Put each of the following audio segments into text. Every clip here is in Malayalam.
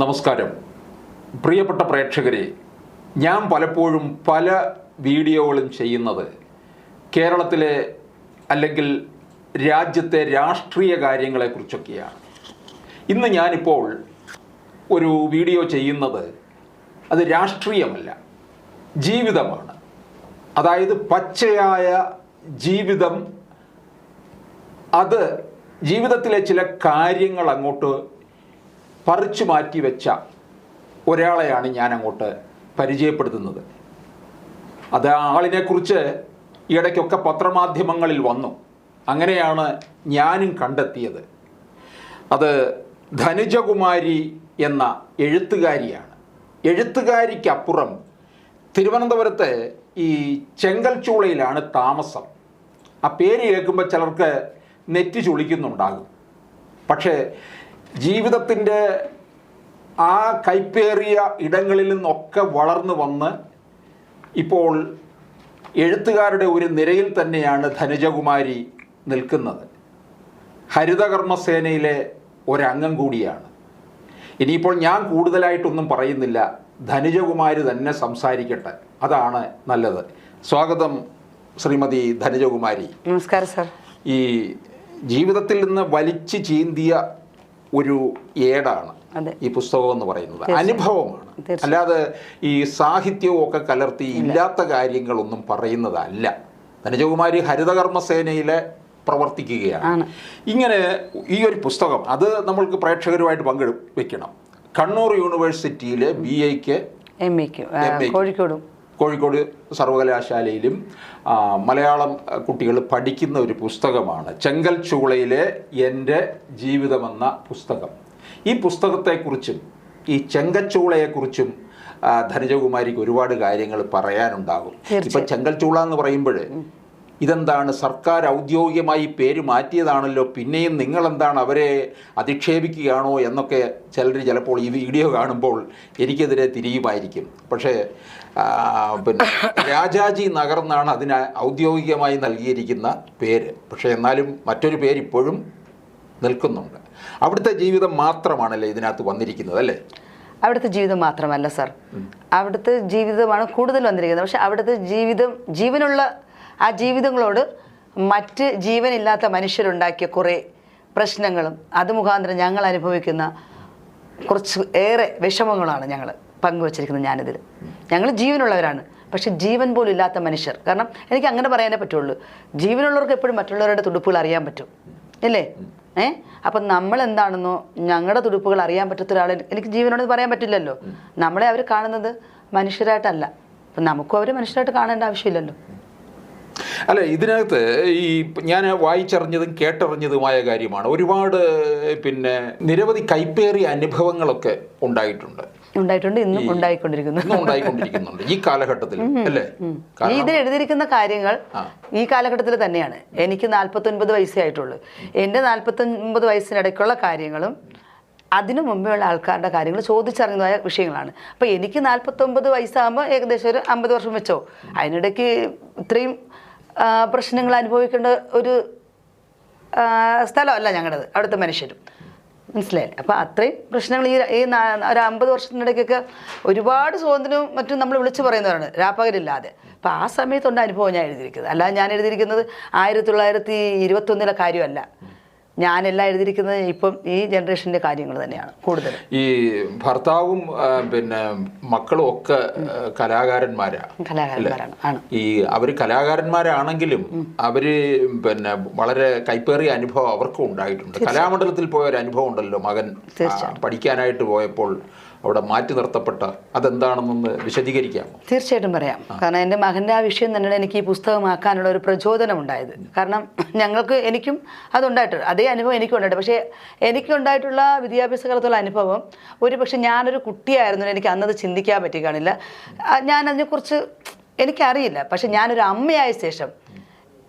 നമസ്കാരം. പ്രിയപ്പെട്ട പ്രേക്ഷകരെ ഞാൻ പലപ്പോഴും പല വീഡിയോകളും ചെയ്യുന്നത് കേരളത്തിലെ അല്ലെങ്കിൽ രാജ്യത്തെ രാഷ്ട്രീയ കാര്യങ്ങളെക്കുറിച്ചൊക്കെയാണ്. ഇന്ന് ഞാനിപ്പോൾ ഒരു വീഡിയോ ചെയ്യുന്നത് അത് രാഷ്ട്രീയമല്ല ജീവിതമാണ്. അതായത് പച്ചയായ ജീവിതം അത് ജീവിതത്തിലെ ചില കാര്യങ്ങൾ അങ്ങോട്ട് പറിച്ചു മാറ്റി വെച്ച ഒരാളെയാണ് ഞാൻ അങ്ങോട്ട് പരിചയപ്പെടുത്തുന്നത്. അത് ആ ആളിനെക്കുറിച്ച് ഇടയ്ക്കൊക്കെ പത്രമാധ്യമങ്ങളിൽ വന്നു. അങ്ങനെയാണ് ഞാനും കണ്ടെത്തിയത്. അത് ധനുജകുമാരി എന്ന എഴുത്തുകാരിയാണ്. എഴുത്തുകാരിക്കപ്പുറം തിരുവനന്തപുരത്ത് ഈ ചെങ്കൽച്ചൂളയിലാണ് താമസം. ആ പേര് കേൾക്കുമ്പോൾ ചിലർക്ക് നെറ്റ് ചുളിക്കുന്നുണ്ടാകും. പക്ഷേ ജീവിതത്തിന്റെ ആ കൈപ്പേറിയ ഇടങ്ങളിൽ നിന്നൊക്കെ വളർന്നു വന്ന് ഇപ്പോൾ എഴുത്തുകാരുടെ ഒരു നിരയിൽ തന്നെയാണ് ധനുജകുമാരി നിൽക്കുന്നത്. ഹരിതകർമ്മസേനയിലെ ഒരംഗം കൂടിയാണ്. ഇനിയിപ്പോൾ ഞാൻ കൂടുതലായിട്ടൊന്നും പറയുന്നില്ല. ധനുജകുമാരി തന്നെ സംസാരിക്കട്ടെ. അതാണ് നല്ലത്. സ്വാഗതം ശ്രീമതി ധനുജകുമാരി. നമസ്കാരം സർ. ഈ ജീവിതത്തിൽ നിന്ന് വലിച്ചു ചീന്തിയ ഒരു ഏടാണ് ഈ പുസ്തകം എന്ന് പറയുന്നത് അനുഭവമാണ്. അല്ലാതെ ഈ സാഹിത്യവും ഒക്കെ കലർത്തി ഇല്ലാത്ത കാര്യങ്ങളൊന്നും പറയുന്നതല്ല. ധനജകുമാരി ഹരിതകർമ്മസേനയിലെ പ്രവർത്തിക്കുകയാണ്. ഇങ്ങനെ ഈ ഒരു പുസ്തകം അത് നമ്മൾക്ക് പ്രേക്ഷകരുമായിട്ട് പങ്കെടു വെക്കണം. കണ്ണൂർ യൂണിവേഴ്സിറ്റിയിലെ ബി എക്ക് എം എക്ക് കോഴിക്കോടും. കോഴിക്കോട് സർവകലാശാലയിലും മലയാളം കുട്ടികൾ പഠിക്കുന്ന ഒരു പുസ്തകമാണ് ചെങ്കൽ ചൂളയിലെ എന്റെ ജീവിതമെന്ന പുസ്തകം. ഈ പുസ്തകത്തെക്കുറിച്ചും ഈ ചെങ്കച്ചൂളയെക്കുറിച്ചും ധനജകുമാരിക്ക് ഒരുപാട് കാര്യങ്ങൾ പറയാനുണ്ടാകും. ഇപ്പം ചെങ്കൽ ചൂള എന്ന് പറയുമ്പോൾ ഇതെന്താണ്? സർക്കാർ ഔദ്യോഗികമായി പേര് മാറ്റിയതാണല്ലോ. പിന്നെയും നിങ്ങളെന്താണ് അവരെ അധിക്ഷേപിക്കുകയാണോ എന്നൊക്കെ ചിലർ ചിലപ്പോൾ ഈ വീഡിയോ കാണുമ്പോൾ എനിക്കെതിരെ തിരിയുമായിരിക്കും. പക്ഷേ പിന്നെ രാജാജി നഗർ എന്നാണ് അതിന് ഔദ്യോഗികമായി നൽകിയിരിക്കുന്ന പേര്. പക്ഷേ എന്നാലും മറ്റൊരു പേര് ഇപ്പോഴും നിൽക്കുന്നുണ്ട്. അവിടുത്തെ ജീവിതം മാത്രമാണല്ലേ ഇതിനകത്ത് വന്നിരിക്കുന്നത് അല്ലേ? അവിടുത്തെ ജീവിതം മാത്രമല്ല സർ. അവിടുത്തെ ജീവിതമാണ് കൂടുതൽ വന്നിരിക്കുന്നത്. പക്ഷെ അവിടുത്തെ ജീവിതം ജീവനുള്ള ആ ജീവിതങ്ങളോട് മറ്റ് ജീവനില്ലാത്ത മനുഷ്യരുണ്ടാക്കിയ കുറേ പ്രശ്നങ്ങളും അത് മുഖാന്തരം ഞങ്ങൾ അനുഭവിക്കുന്ന കുറച്ച് ഏറെ വിഷമങ്ങളാണ് ഞങ്ങൾ പങ്കുവച്ചിരിക്കുന്നത് ഞാനിതിൽ. ഞങ്ങൾ ജീവനുള്ളവരാണ് പക്ഷെ ജീവൻ പോലും ഇല്ലാത്ത മനുഷ്യർ. കാരണം എനിക്ക് അങ്ങനെ പറയാനേ പറ്റുള്ളൂ. ജീവനുള്ളവർക്ക് എപ്പോഴും മറ്റുള്ളവരുടെ തുടുപ്പുകൾ അറിയാൻ പറ്റും. ഇല്ലേ? ഏ? അപ്പം നമ്മൾ എന്താണെന്നോ ഞങ്ങളുടെ തുടുപ്പുകൾ അറിയാൻ പറ്റാത്ത ഒരാളെ എനിക്ക് ജീവനോട് പറയാൻ പറ്റില്ലല്ലോ. നമ്മളെ അവർ കാണുന്നത് മനുഷ്യരായിട്ടല്ല. അപ്പം നമുക്കും അവർ മനുഷ്യരായിട്ട് കാണേണ്ട ആവശ്യമില്ലല്ലോ. അല്ല ഇതിനകത്ത് ഈ ഞാൻ വായിച്ചറിഞ്ഞതും കേട്ടറിഞ്ഞതുമായ കാര്യമാണ്. ഒരുപാട് പിന്നെ നിരവധി കൈപ്പേറിയ അനുഭവങ്ങളൊക്കെ ഉണ്ടായിട്ടുണ്ട്. ഉണ്ടായിട്ടുണ്ട് ഇന്നും ഉണ്ടായിക്കൊണ്ടിരിക്കുന്നു. ഉണ്ടായിക്കൊണ്ടിരിക്കുന്നുണ്ട്. ഈ കാലഘട്ടത്തിൽ അല്ലേ? ഇതിൽ എഴുതിയിരിക്കുന്ന കാര്യങ്ങൾ ഈ കാലഘട്ടത്തിൽ തന്നെയാണ്. എനിക്ക് നാൽപ്പത്തൊൻപത് വയസ്സേ ആയിട്ടുള്ളൂ. എന്റെ നാൽപ്പത്തൊൻപത് വയസ്സിനിടയ്ക്കുള്ള കാര്യങ്ങളും അതിനു മുമ്പേ ഉള്ള ആൾക്കാരുടെ കാര്യങ്ങൾ ചോദിച്ചറിഞ്ഞതായ വിഷയങ്ങളാണ്. അപ്പോൾ എനിക്ക് നാൽപ്പത്തൊമ്പത് വയസ്സാകുമ്പോൾ ഏകദേശം ഒരു അമ്പത് വർഷം വെച്ചോ. അതിനിടയ്ക്ക് ഇത്രയും പ്രശ്നങ്ങൾ അനുഭവിക്കേണ്ട ഒരു സ്ഥലമല്ല ഞങ്ങളുടേത്. അവിടുത്തെ മനുഷ്യരും. മനസ്സിലായില്ലേ? അപ്പോൾ അത്രയും പ്രശ്നങ്ങൾ ഈ ഈ ഒരു അമ്പത് വർഷത്തിനിടയ്ക്കൊക്കെ ഒരുപാട് സ്വാതന്ത്ര്യവും മറ്റും നമ്മൾ വിളിച്ചു പറയുന്നവരാണ്. രാപ്പകലില്ലാതെ അപ്പോൾ ആ സമയത്തുണ്ട് അനുഭവം ഞാൻ എഴുതിയിരിക്കുന്നത്. അല്ലാതെ ഞാൻ എഴുതിയിരിക്കുന്നത് ആയിരത്തി തൊള്ളായിരത്തി ഇരുപത്തൊന്നിലെ കാര്യമല്ല. ഞാനെല്ലാം എഴുതിയിരിക്കുന്നത് ഇപ്പം ഈ ജനറേഷന്റെ കാര്യങ്ങൾ തന്നെയാണ് കൂടുതൽ ഈ ഭർത്താവും പിന്നെ മക്കളും ഒക്കെ കലാകാരന്മാരാണ് ഈ അവർ കലാകാരന്മാരാണെങ്കിലും അവർ പിന്നെ വളരെ കൈപ്പേറിയ അനുഭവം അവർക്കും ഉണ്ടായിട്ടുണ്ട്. കലാമണ്ഡലത്തിൽ പോയ ഒരു അനുഭവം ഉണ്ടല്ലോ മകൻ പഠിക്കാനായിട്ട് പോയപ്പോൾ. അവിടെ മാറ്റി നിർത്തപ്പെട്ട അതെന്താണെന്നൊന്ന് വിശദീകരിക്കാമോ? തീർച്ചയായിട്ടും പറയാം. കാരണം എന്റെ മകന്റെ ആ വിഷയം തന്നെയാണ് എനിക്ക് ഈ പുസ്തകമാക്കാനുള്ള ഒരു പ്രചോദനം ഉണ്ടായത് കാരണം ഞങ്ങൾക്ക് എനിക്കും അതുണ്ടായിട്ടുണ്ട് അതേ അനുഭവം എനിക്കും ഉണ്ടായിട്ട്. പക്ഷേ എനിക്കുണ്ടായിട്ടുള്ള വിദ്യാഭ്യാസ കാലത്തുള്ള അനുഭവം ഒരു പക്ഷേ ഞാനൊരു കുട്ടിയായിരുന്നു എനിക്ക് അന്നത് ചിന്തിക്കാൻ പറ്റി കാണില്ല. ഞാൻ അതിനെക്കുറിച്ച് എനിക്കറിയില്ല. പക്ഷെ ഞാനൊരു അമ്മയായ ശേഷം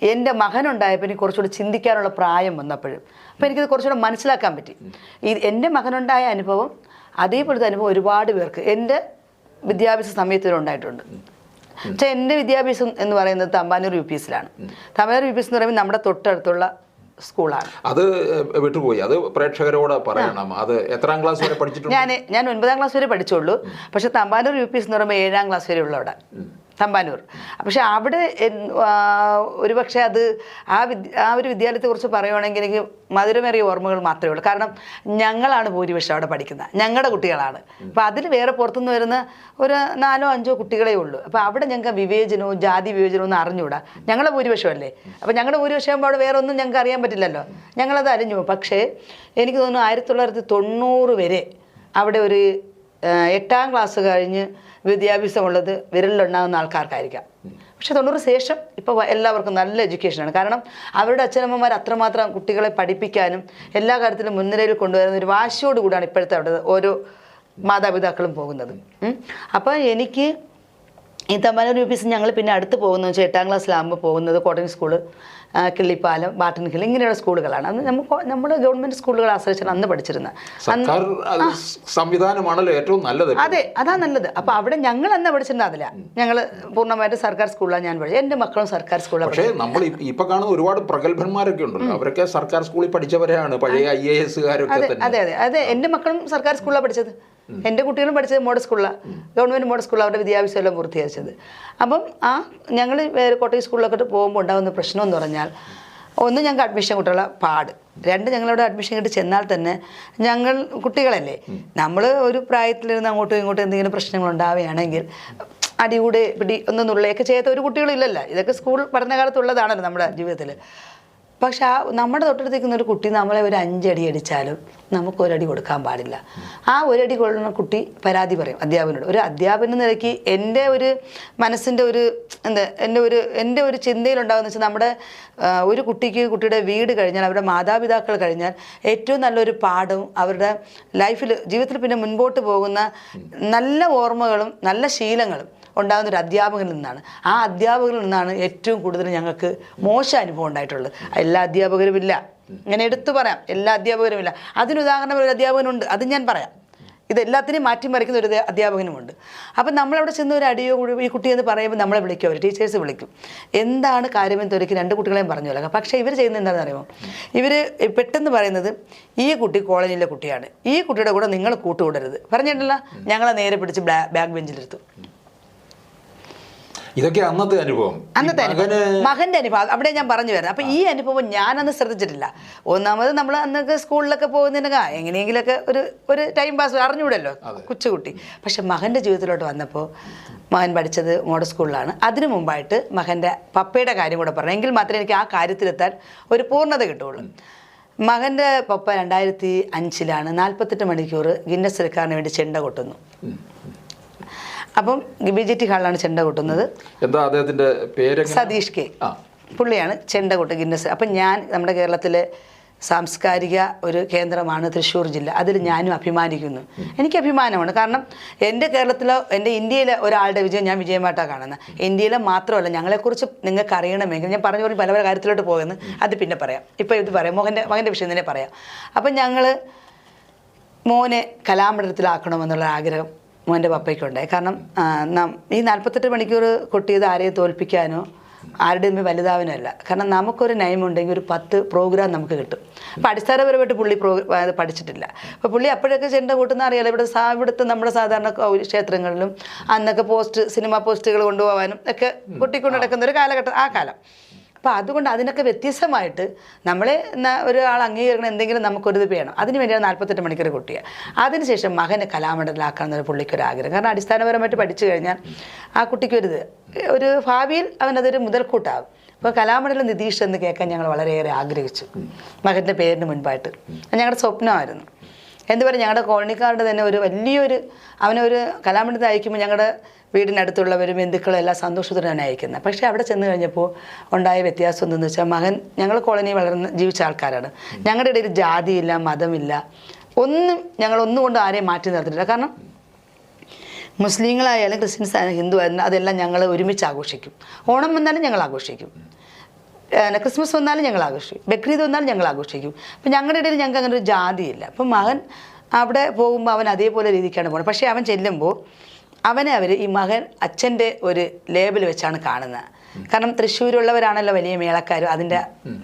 എന്റെ മകനുണ്ടായപ്പോൾ എനിക്ക് കുറച്ചുകൂടി ചിന്തിക്കാനുള്ള പ്രായം വന്നപ്പോഴും അപ്പോൾ എനിക്കത് കുറച്ചുകൂടെ മനസ്സിലാക്കാൻ പറ്റി. ഈ എന്റെ മകനുണ്ടായ അനുഭവം അതേപോലത്തെ അനുഭവം ഒരുപാട് പേർക്ക് എന്റെ വിദ്യാഭ്യാസ സമയത്ത് ഇതിൽ ഉണ്ടായിട്ടുണ്ട്. പക്ഷേ എന്റെ വിദ്യാഭ്യാസം എന്ന് പറയുന്നത് തമ്പാനൂർ യു പി എസിലാണ് തമ്പാനൂർ യു പി എസ് എന്ന് പറയുമ്പോൾ നമ്മുടെ തൊട്ടടുത്തുള്ള സ്കൂളാണ്. അത് വിട്ടുപോയി. അത് പ്രേക്ഷകരോട് പറയണം. അത് എത്രാം ക്ലാസ് വരെ പഠിച്ചിട്ടുണ്ട്? ഞാൻ ഞാൻ ഒൻപതാം ക്ലാസ് വരെ പഠിച്ചുള്ളൂ. പക്ഷെ തമ്പാനൂർ യു പി എസ് എന്ന് പറയുമ്പോൾ ഏഴാം ക്ലാസ് വരെ ഉള്ളൂ അവിടെ തമ്പാനൂർ. പക്ഷെ അവിടെ ഒരു പക്ഷേ ഒരുപക്ഷെ അത് ആ വിദ്യ ആ ഒരു വിദ്യാലയത്തെക്കുറിച്ച് പറയുവാണെങ്കിൽ എനിക്ക് മധുരമേറിയ ഓർമ്മകൾ മാത്രമേ ഉള്ളൂ. കാരണം ഞങ്ങളാണ് ഭൂരിപക്ഷം അവിടെ പഠിക്കുന്നത്. ഞങ്ങളുടെ കുട്ടികളാണ്. അപ്പോൾ അതിൽ വേറെ പുറത്തുനിന്ന് വരുന്ന ഒരു നാലോ അഞ്ചോ കുട്ടികളേ ഉള്ളൂ. അപ്പോൾ അവിടെ ഞങ്ങൾക്ക് വിവേചനവും ജാതി വിവേചനവും ഒന്നും അറിഞ്ഞുകൂടാ? ഞങ്ങളുടെ ഭൂരിപക്ഷമല്ലേ? അപ്പോൾ ഞങ്ങളുടെ ഭൂരിപക്ഷം ആകുമ്പോൾ അവിടെ വേറെ ഒന്നും ഞങ്ങൾക്ക് അറിയാൻ പറ്റില്ലല്ലോ? ഞങ്ങളത് അറിഞ്ഞു. പക്ഷേ എനിക്ക് തോന്നുന്നു ആയിരത്തി തൊള്ളായിരത്തി തൊണ്ണൂറ് വരെ അവിടെ ഒരു എട്ടാം ക്ലാസ് കഴിഞ്ഞ് വിദ്യാഭ്യാസമുള്ളത് വിരലിലുണ്ടാകുന്ന ആൾക്കാർക്കായിരിക്കാം. പക്ഷെ തൊണ്ണൂറ് ശേഷം ഇപ്പോൾ എല്ലാവർക്കും നല്ല എഡ്യൂക്കേഷനാണ്. കാരണം അവരുടെ അച്ഛനമ്മമാർ അത്രമാത്രം കുട്ടികളെ പഠിപ്പിക്കാനും എല്ലാ കാര്യത്തിലും മുൻനിരയിൽ കൊണ്ടുവരുന്ന ഒരു വാശിയോടുകൂടിയാണ് ഇപ്പോഴത്തെ അവിടെ ഓരോ മാതാപിതാക്കളും പോകുന്നത്. അപ്പോൾ എനിക്ക് ഈ തമ്പാനൂർ യു പി എസ് ഞങ്ങൾ പിന്നെ അടുത്ത് പോകുന്നത് വെച്ചാൽ എട്ടാം ക്ലാസ്സിലാകുമ്പോൾ പോകുന്നത് cotton school Killipalam Barton hill ഇങ്ങനെയുള്ള സ്കൂളുകളാണ്. അന്ന് നമുക്ക് നമ്മൾ ഗവൺമെന്റ് സ്കൂളുകൾ ആശ്രയിച്ചാണ് അന്ന് പഠിച്ചിരുന്നത് സംവിധാനമാണല്ലോ ഏറ്റവും നല്ലത് അതെ അതാ നല്ലത്. അപ്പൊ അവിടെ ഞങ്ങൾ അന്ന് പഠിച്ചിരുന്ന അതില്ല ഞങ്ങൾ പൂർണമായിട്ട് സർക്കാർ സ്കൂളിലാണ് ഞാൻ പഠിച്ചത്. എന്റെ മക്കളും സർക്കാർ സ്കൂളിലാണ് പക്ഷേ നമ്മൾ ഇപ്പൊ കാണുന്ന ഒരുപാട് പ്രഗത്ഭന്മാരൊക്കെ ഉണ്ടല്ലോ. അവരൊക്കെ സർക്കാർ സ്കൂളിൽ പഠിച്ചവരാണ് പഴയ ഐ എ എസുകാരൊക്കെ അതെ അതെ അതെ. എന്റെ മക്കളും സർക്കാർ സ്കൂളിലാണ് പഠിച്ചത്. എന്റെ കുട്ടികളും പഠിച്ചത് മോഡൽ സ്കൂളിലാണ് ഗവൺമെന്റ് മോഡൽ സ്കൂളിൽ അവരുടെ വിദ്യാഭ്യാസം എല്ലാം പൂർത്തീകരിച്ചത് അപ്പം ആ ഞങ്ങൾ കോട്ടയം സ്കൂളിലൊക്കെ പോകുമ്പോൾ ഉണ്ടാകുന്ന പ്രശ്നം എന്ന് പറഞ്ഞാൽ ഒന്ന് ഞങ്ങൾക്ക് അഡ്മിഷൻ കുട്ടികളെ പാട്. രണ്ട് ഞങ്ങളവിടെ അഡ്മിഷൻ കിട്ടി ചെന്നാൽ തന്നെ ഞങ്ങൾ കുട്ടികളല്ലേ. നമ്മൾ ഒരു പ്രായത്തിലിരുന്ന് അങ്ങോട്ടും ഇങ്ങോട്ടും എന്തെങ്കിലും പ്രശ്നങ്ങൾ ഉണ്ടാവുകയാണെങ്കിൽ അടികൂടെ പിടി ഒന്നും നുള്ളയൊക്കെ ചെയ്യാത്ത ഒരു കുട്ടികളില്ലല്ലോ ഇതൊക്കെ സ്കൂൾ പഠനകാലത്തുള്ളതാണല്ലോ നമ്മുടെ ജീവിതത്തിൽ പക്ഷെ ആ നമ്മുടെ തൊട്ടടുത്തേക്കുന്ന ഒരു കുട്ടി നമ്മളെ ഒരു അഞ്ചടി അടിച്ചാലും നമുക്ക് ഒരടി കൊടുക്കാൻ പാടില്ല. ആ ഒരടി കൊള്ളുന്ന കുട്ടി പരാതി പറയും അധ്യാപകനോട്. ഒരു അധ്യാപന നിലയ്ക്ക് എന്റെ ഒരു മനസ്സിന്റെ ഒരു എന്താ എന്റെ ഒരു എന്റെ ഒരു ചിന്തയിലുണ്ടാകുന്ന വെച്ചാൽ നമ്മുടെ ഒരു കുട്ടിക്ക് കുട്ടിയുടെ വീട് കഴിഞ്ഞാൽ അവരുടെ മാതാപിതാക്കൾ കഴിഞ്ഞാൽ ഏറ്റവും നല്ലൊരു പാഠവും അവരുടെ ലൈഫിൽ ജീവിതത്തിൽ പിന്നെ മുൻപോട്ട് പോകുന്ന നല്ല ഓർമ്മകളും നല്ല ശീലങ്ങളും ഉണ്ടാകുന്ന ഒരു അധ്യാപകനിൽ നിന്നാണ്. ആ അധ്യാപകരിൽ നിന്നാണ് ഏറ്റവും കൂടുതൽ ഞങ്ങൾക്ക് മോശം അനുഭവം ഉണ്ടായിട്ടുള്ളത്. എല്ലാ അധ്യാപകരും ഇല്ല. ഇങ്ങനെ എടുത്തു പറയാം. എല്ലാ അധ്യാപകരും ഇല്ല. അതിനുദാഹരണം ഒരു അധ്യാപകനുണ്ട്. അത് ഞാൻ പറയാം. ഇത് എല്ലാത്തിനെയും മാറ്റിമറിക്കുന്ന ഒരു അധ്യാപകനുമുണ്ട്. അപ്പം നമ്മളവിടെ ചെന്ന് ഒരു അടിയോ ഈ കുട്ടി എന്ന് പറയുമ്പോൾ നമ്മളെ വിളിക്കും. അവർ ടീച്ചേഴ്സ് വിളിക്കും. എന്താണ് കാര്യമെന്ന് തൊരിക്കും രണ്ട് കുട്ടികളെയും പറഞ്ഞു നൽകാം പക്ഷേ ഇവർ ചെയ്യുന്നത് എന്താണെന്ന് അറിയുമോ? ഇവർ പെട്ടെന്ന് പറയുന്നത് ഈ കുട്ടി കോളേജിലെ കുട്ടിയാണ്. ഈ കുട്ടിയുടെ കൂടെ നിങ്ങൾ കൂട്ടുകൂടരുത്. പറഞ്ഞിട്ടില്ല ഞങ്ങളെ നേരെ പിടിച്ച് ബാക്ക് ബെഞ്ചിലിരുത്തും ഇതൊക്കെ അന്നത്തെ അനുഭവം. അന്നത്തെ അനുഭവം. മകന്റെ അനുഭവം. അവിടെ ഞാൻ പറഞ്ഞു വരാം അപ്പൊ ഈ അനുഭവം ഞാനന്ന് ശ്രദ്ധിച്ചിട്ടില്ല. ഒന്നാമത് നമ്മൾ അന്നൊക്കെ സ്കൂളിലൊക്കെ പോകുന്നതിനൊക്കെ എങ്ങനെയെങ്കിലൊക്കെ ഒരു ഒരു ടൈം പാസ് അറിഞ്ഞൂടല്ലോ കൊച്ചുകുട്ടി. പക്ഷെ മകന്റെ ജീവിതത്തിലോട്ട് വന്നപ്പോൾ മകൻ പഠിച്ചത് മോഡൽ സ്കൂളിലാണ്. അതിനു മുമ്പായിട്ട് മകന്റെ പപ്പയുടെ കാര്യം കൂടെ പറഞ്ഞു. എങ്കിൽ മാത്രമേ എനിക്ക് ആ കാര്യത്തിലെത്താൻ ഒരു പൂർണത കിട്ടുള്ളൂ മകന്റെ പപ്പ രണ്ടായിരത്തി അഞ്ചിലാണ് നാൽപ്പത്തെട്ട് മണിക്കൂർ ഗിന്നസ് റെക്കാർഡിന് വേണ്ടി ചെണ്ട കൊട്ടുന്നു. അപ്പം ബി ജെ ടി ഹാളിലാണ് ചെണ്ട കൊട്ടുന്നത്. എന്താ അദ്ദേഹത്തിന്റെ പേര് സതീഷ് കെ. പുള്ളിയാണ് ചെണ്ട കൂട്ട് ഗിന്നസ്. അപ്പം ഞാൻ നമ്മുടെ കേരളത്തിലെ സാംസ്കാരിക ഒരു കേന്ദ്രമാണ് തൃശ്ശൂർ ജില്ല. അതിൽ ഞാനും അഭിമാനിക്കുന്നു. എനിക്ക് അഭിമാനമാണ്. കാരണം എന്റെ കേരളത്തിലോ എന്റെ ഇന്ത്യയിലെ ഒരാളുടെ വിജയം ഞാൻ വിജയമായിട്ടാണ് കാണുന്നത്. ഇന്ത്യയിലെ മാത്രമല്ല ഞങ്ങളെക്കുറിച്ച് നിങ്ങൾക്ക് അറിയണമെങ്കിൽ ഞാൻ പറഞ്ഞ പോലെ പല പല കാര്യത്തിലോട്ട് പോകുന്നു അത് പിന്നെ പറയാം. ഇപ്പോൾ ഇത് പറയാം. മോഹന്റെ മകന്റെ വിഷയം തന്നെ പറയാം. അപ്പം ഞങ്ങൾ മോനെ കലാമണ്ഡലത്തിലാക്കണമെന്നുള്ള ആഗ്രഹം മോന്റെ പപ്പയ്ക്കുണ്ടായി കാരണം ഈ നാൽപ്പത്തെട്ട് മണിക്കൂർ കൊട്ടിയത് ആരെയും തോൽപ്പിക്കാനോ ആരുടെയും വലുതാവാനോ അല്ല. കാരണം നമുക്കൊരു നയമുണ്ടെങ്കിൽ ഒരു പത്ത് പ്രോഗ്രാം നമുക്ക് കിട്ടും. അപ്പോൾ അടിസ്ഥാനപരമായിട്ട് പുള്ളി പ്രോ പഠിച്ചിട്ടില്ല. അപ്പോൾ പുള്ളി അപ്പോഴൊക്കെ ചെണ്ട കൂട്ടുന്ന അറിയാലോ ഇവിടെ സാ ഇവിടുത്തെ നമ്മുടെ സാധാരണ ക്ഷേത്രങ്ങളിലും അന്നൊക്കെ പോസ്റ്റ് സിനിമ പോസ്റ്റുകൾ കൊണ്ടുപോകാനും ഒക്കെ കുട്ടിക്കൊണ്ട് നടക്കുന്ന ഒരു കാലഘട്ടം ആ കാലം. അപ്പോൾ അതുകൊണ്ട് അതിനൊക്കെ വ്യത്യസ്തമായിട്ട് നമ്മളെ ഒരാൾ അംഗീകരിക്കണം എന്തെങ്കിലും നമുക്കൊരിത് വേണം. അതിന് വേണ്ടിയാണ് നാൽപ്പത്തെട്ട് മണിക്കൂർ കുട്ടിയെ. അതിനുശേഷം മകനെ കലാമണ്ഡലമാക്കാമെന്നൊരു പുള്ളിക്കൊരു ആഗ്രഹം. കാരണം അടിസ്ഥാനപരമായിട്ട് പഠിച്ചു കഴിഞ്ഞാൽ ആ കുട്ടിക്കൊരിത്. ഒരു ഭാവിയിൽ അവനതൊരു മുതൽക്കൂട്ടാകും. അപ്പോൾ കലാമണ്ഡലം നിതീഷ് എന്ന് കേൾക്കാൻ ഞങ്ങൾ വളരെയേറെ ആഗ്രഹിച്ചു. മകന്റെ പേരിന് മുൻപായിട്ട്. ഞങ്ങളുടെ സ്വപ്നമായിരുന്നു. എന്ത് പറയുക ഞങ്ങളുടെ കോളനിക്കാരുടെ തന്നെ ഒരു വലിയൊരു അവനൊരു കലാമണ്ഡലത്തിൽ അയക്കുമ്പോൾ ഞങ്ങളുടെ വീടിനടുത്തുള്ളവരും ബന്ധുക്കളും എല്ലാം സന്തോഷത്തോടെ തന്നെ അയക്കുന്നത്. പക്ഷേ അവിടെ ചെന്ന് കഴിഞ്ഞപ്പോൾ ഉണ്ടായ വ്യത്യാസം എന്തെന്ന് വെച്ചാൽ മകൻ ഞങ്ങൾ കോളനി വളർന്ന് ജീവിച്ച ആൾക്കാരാണ്. ഞങ്ങളുടെ ഇടയിൽ ജാതിയില്ല മതമില്ല. ഒന്നും ഞങ്ങൾ ഒന്നും കൊണ്ട് ആരെയും മാറ്റി നിർത്തിയിട്ടില്ല. കാരണം മുസ്ലിങ്ങളായാലും ക്രിസ്ത്യൻസ് ആയാലും ഹിന്ദു ആയാലും അതെല്ലാം ഞങ്ങൾ ഒരുമിച്ച് ആഘോഷിക്കും. ഓണം വന്നാലും ഞങ്ങൾ ആഘോഷിക്കും. ക്രിസ്മസ് വന്നാലും ഞങ്ങൾ ആഘോഷിക്കും. ബക്രീദ് വന്നാലും ഞങ്ങൾ ആഘോഷിക്കും. അപ്പം ഞങ്ങളുടെ ഇടയിൽ ഞങ്ങൾക്ക് അങ്ങനെ ഒരു ജാതിയില്ല. അപ്പം മകൻ അവിടെ പോകുമ്പോൾ അവൻ അതേപോലെ രീതിക്കാണ് പോകുന്നത്. പക്ഷേ അവൻ ചെല്ലുമ്പോൾ അവനെ അവർ ഈ മകൻ അച്ഛന്റെ ഒരു ലേബിൾ വെച്ചാണ് കാണുന്നത്. കാരണം തൃശ്ശൂരുള്ളവരാണല്ലോ വലിയ മേളക്കാരും അതിന്റെ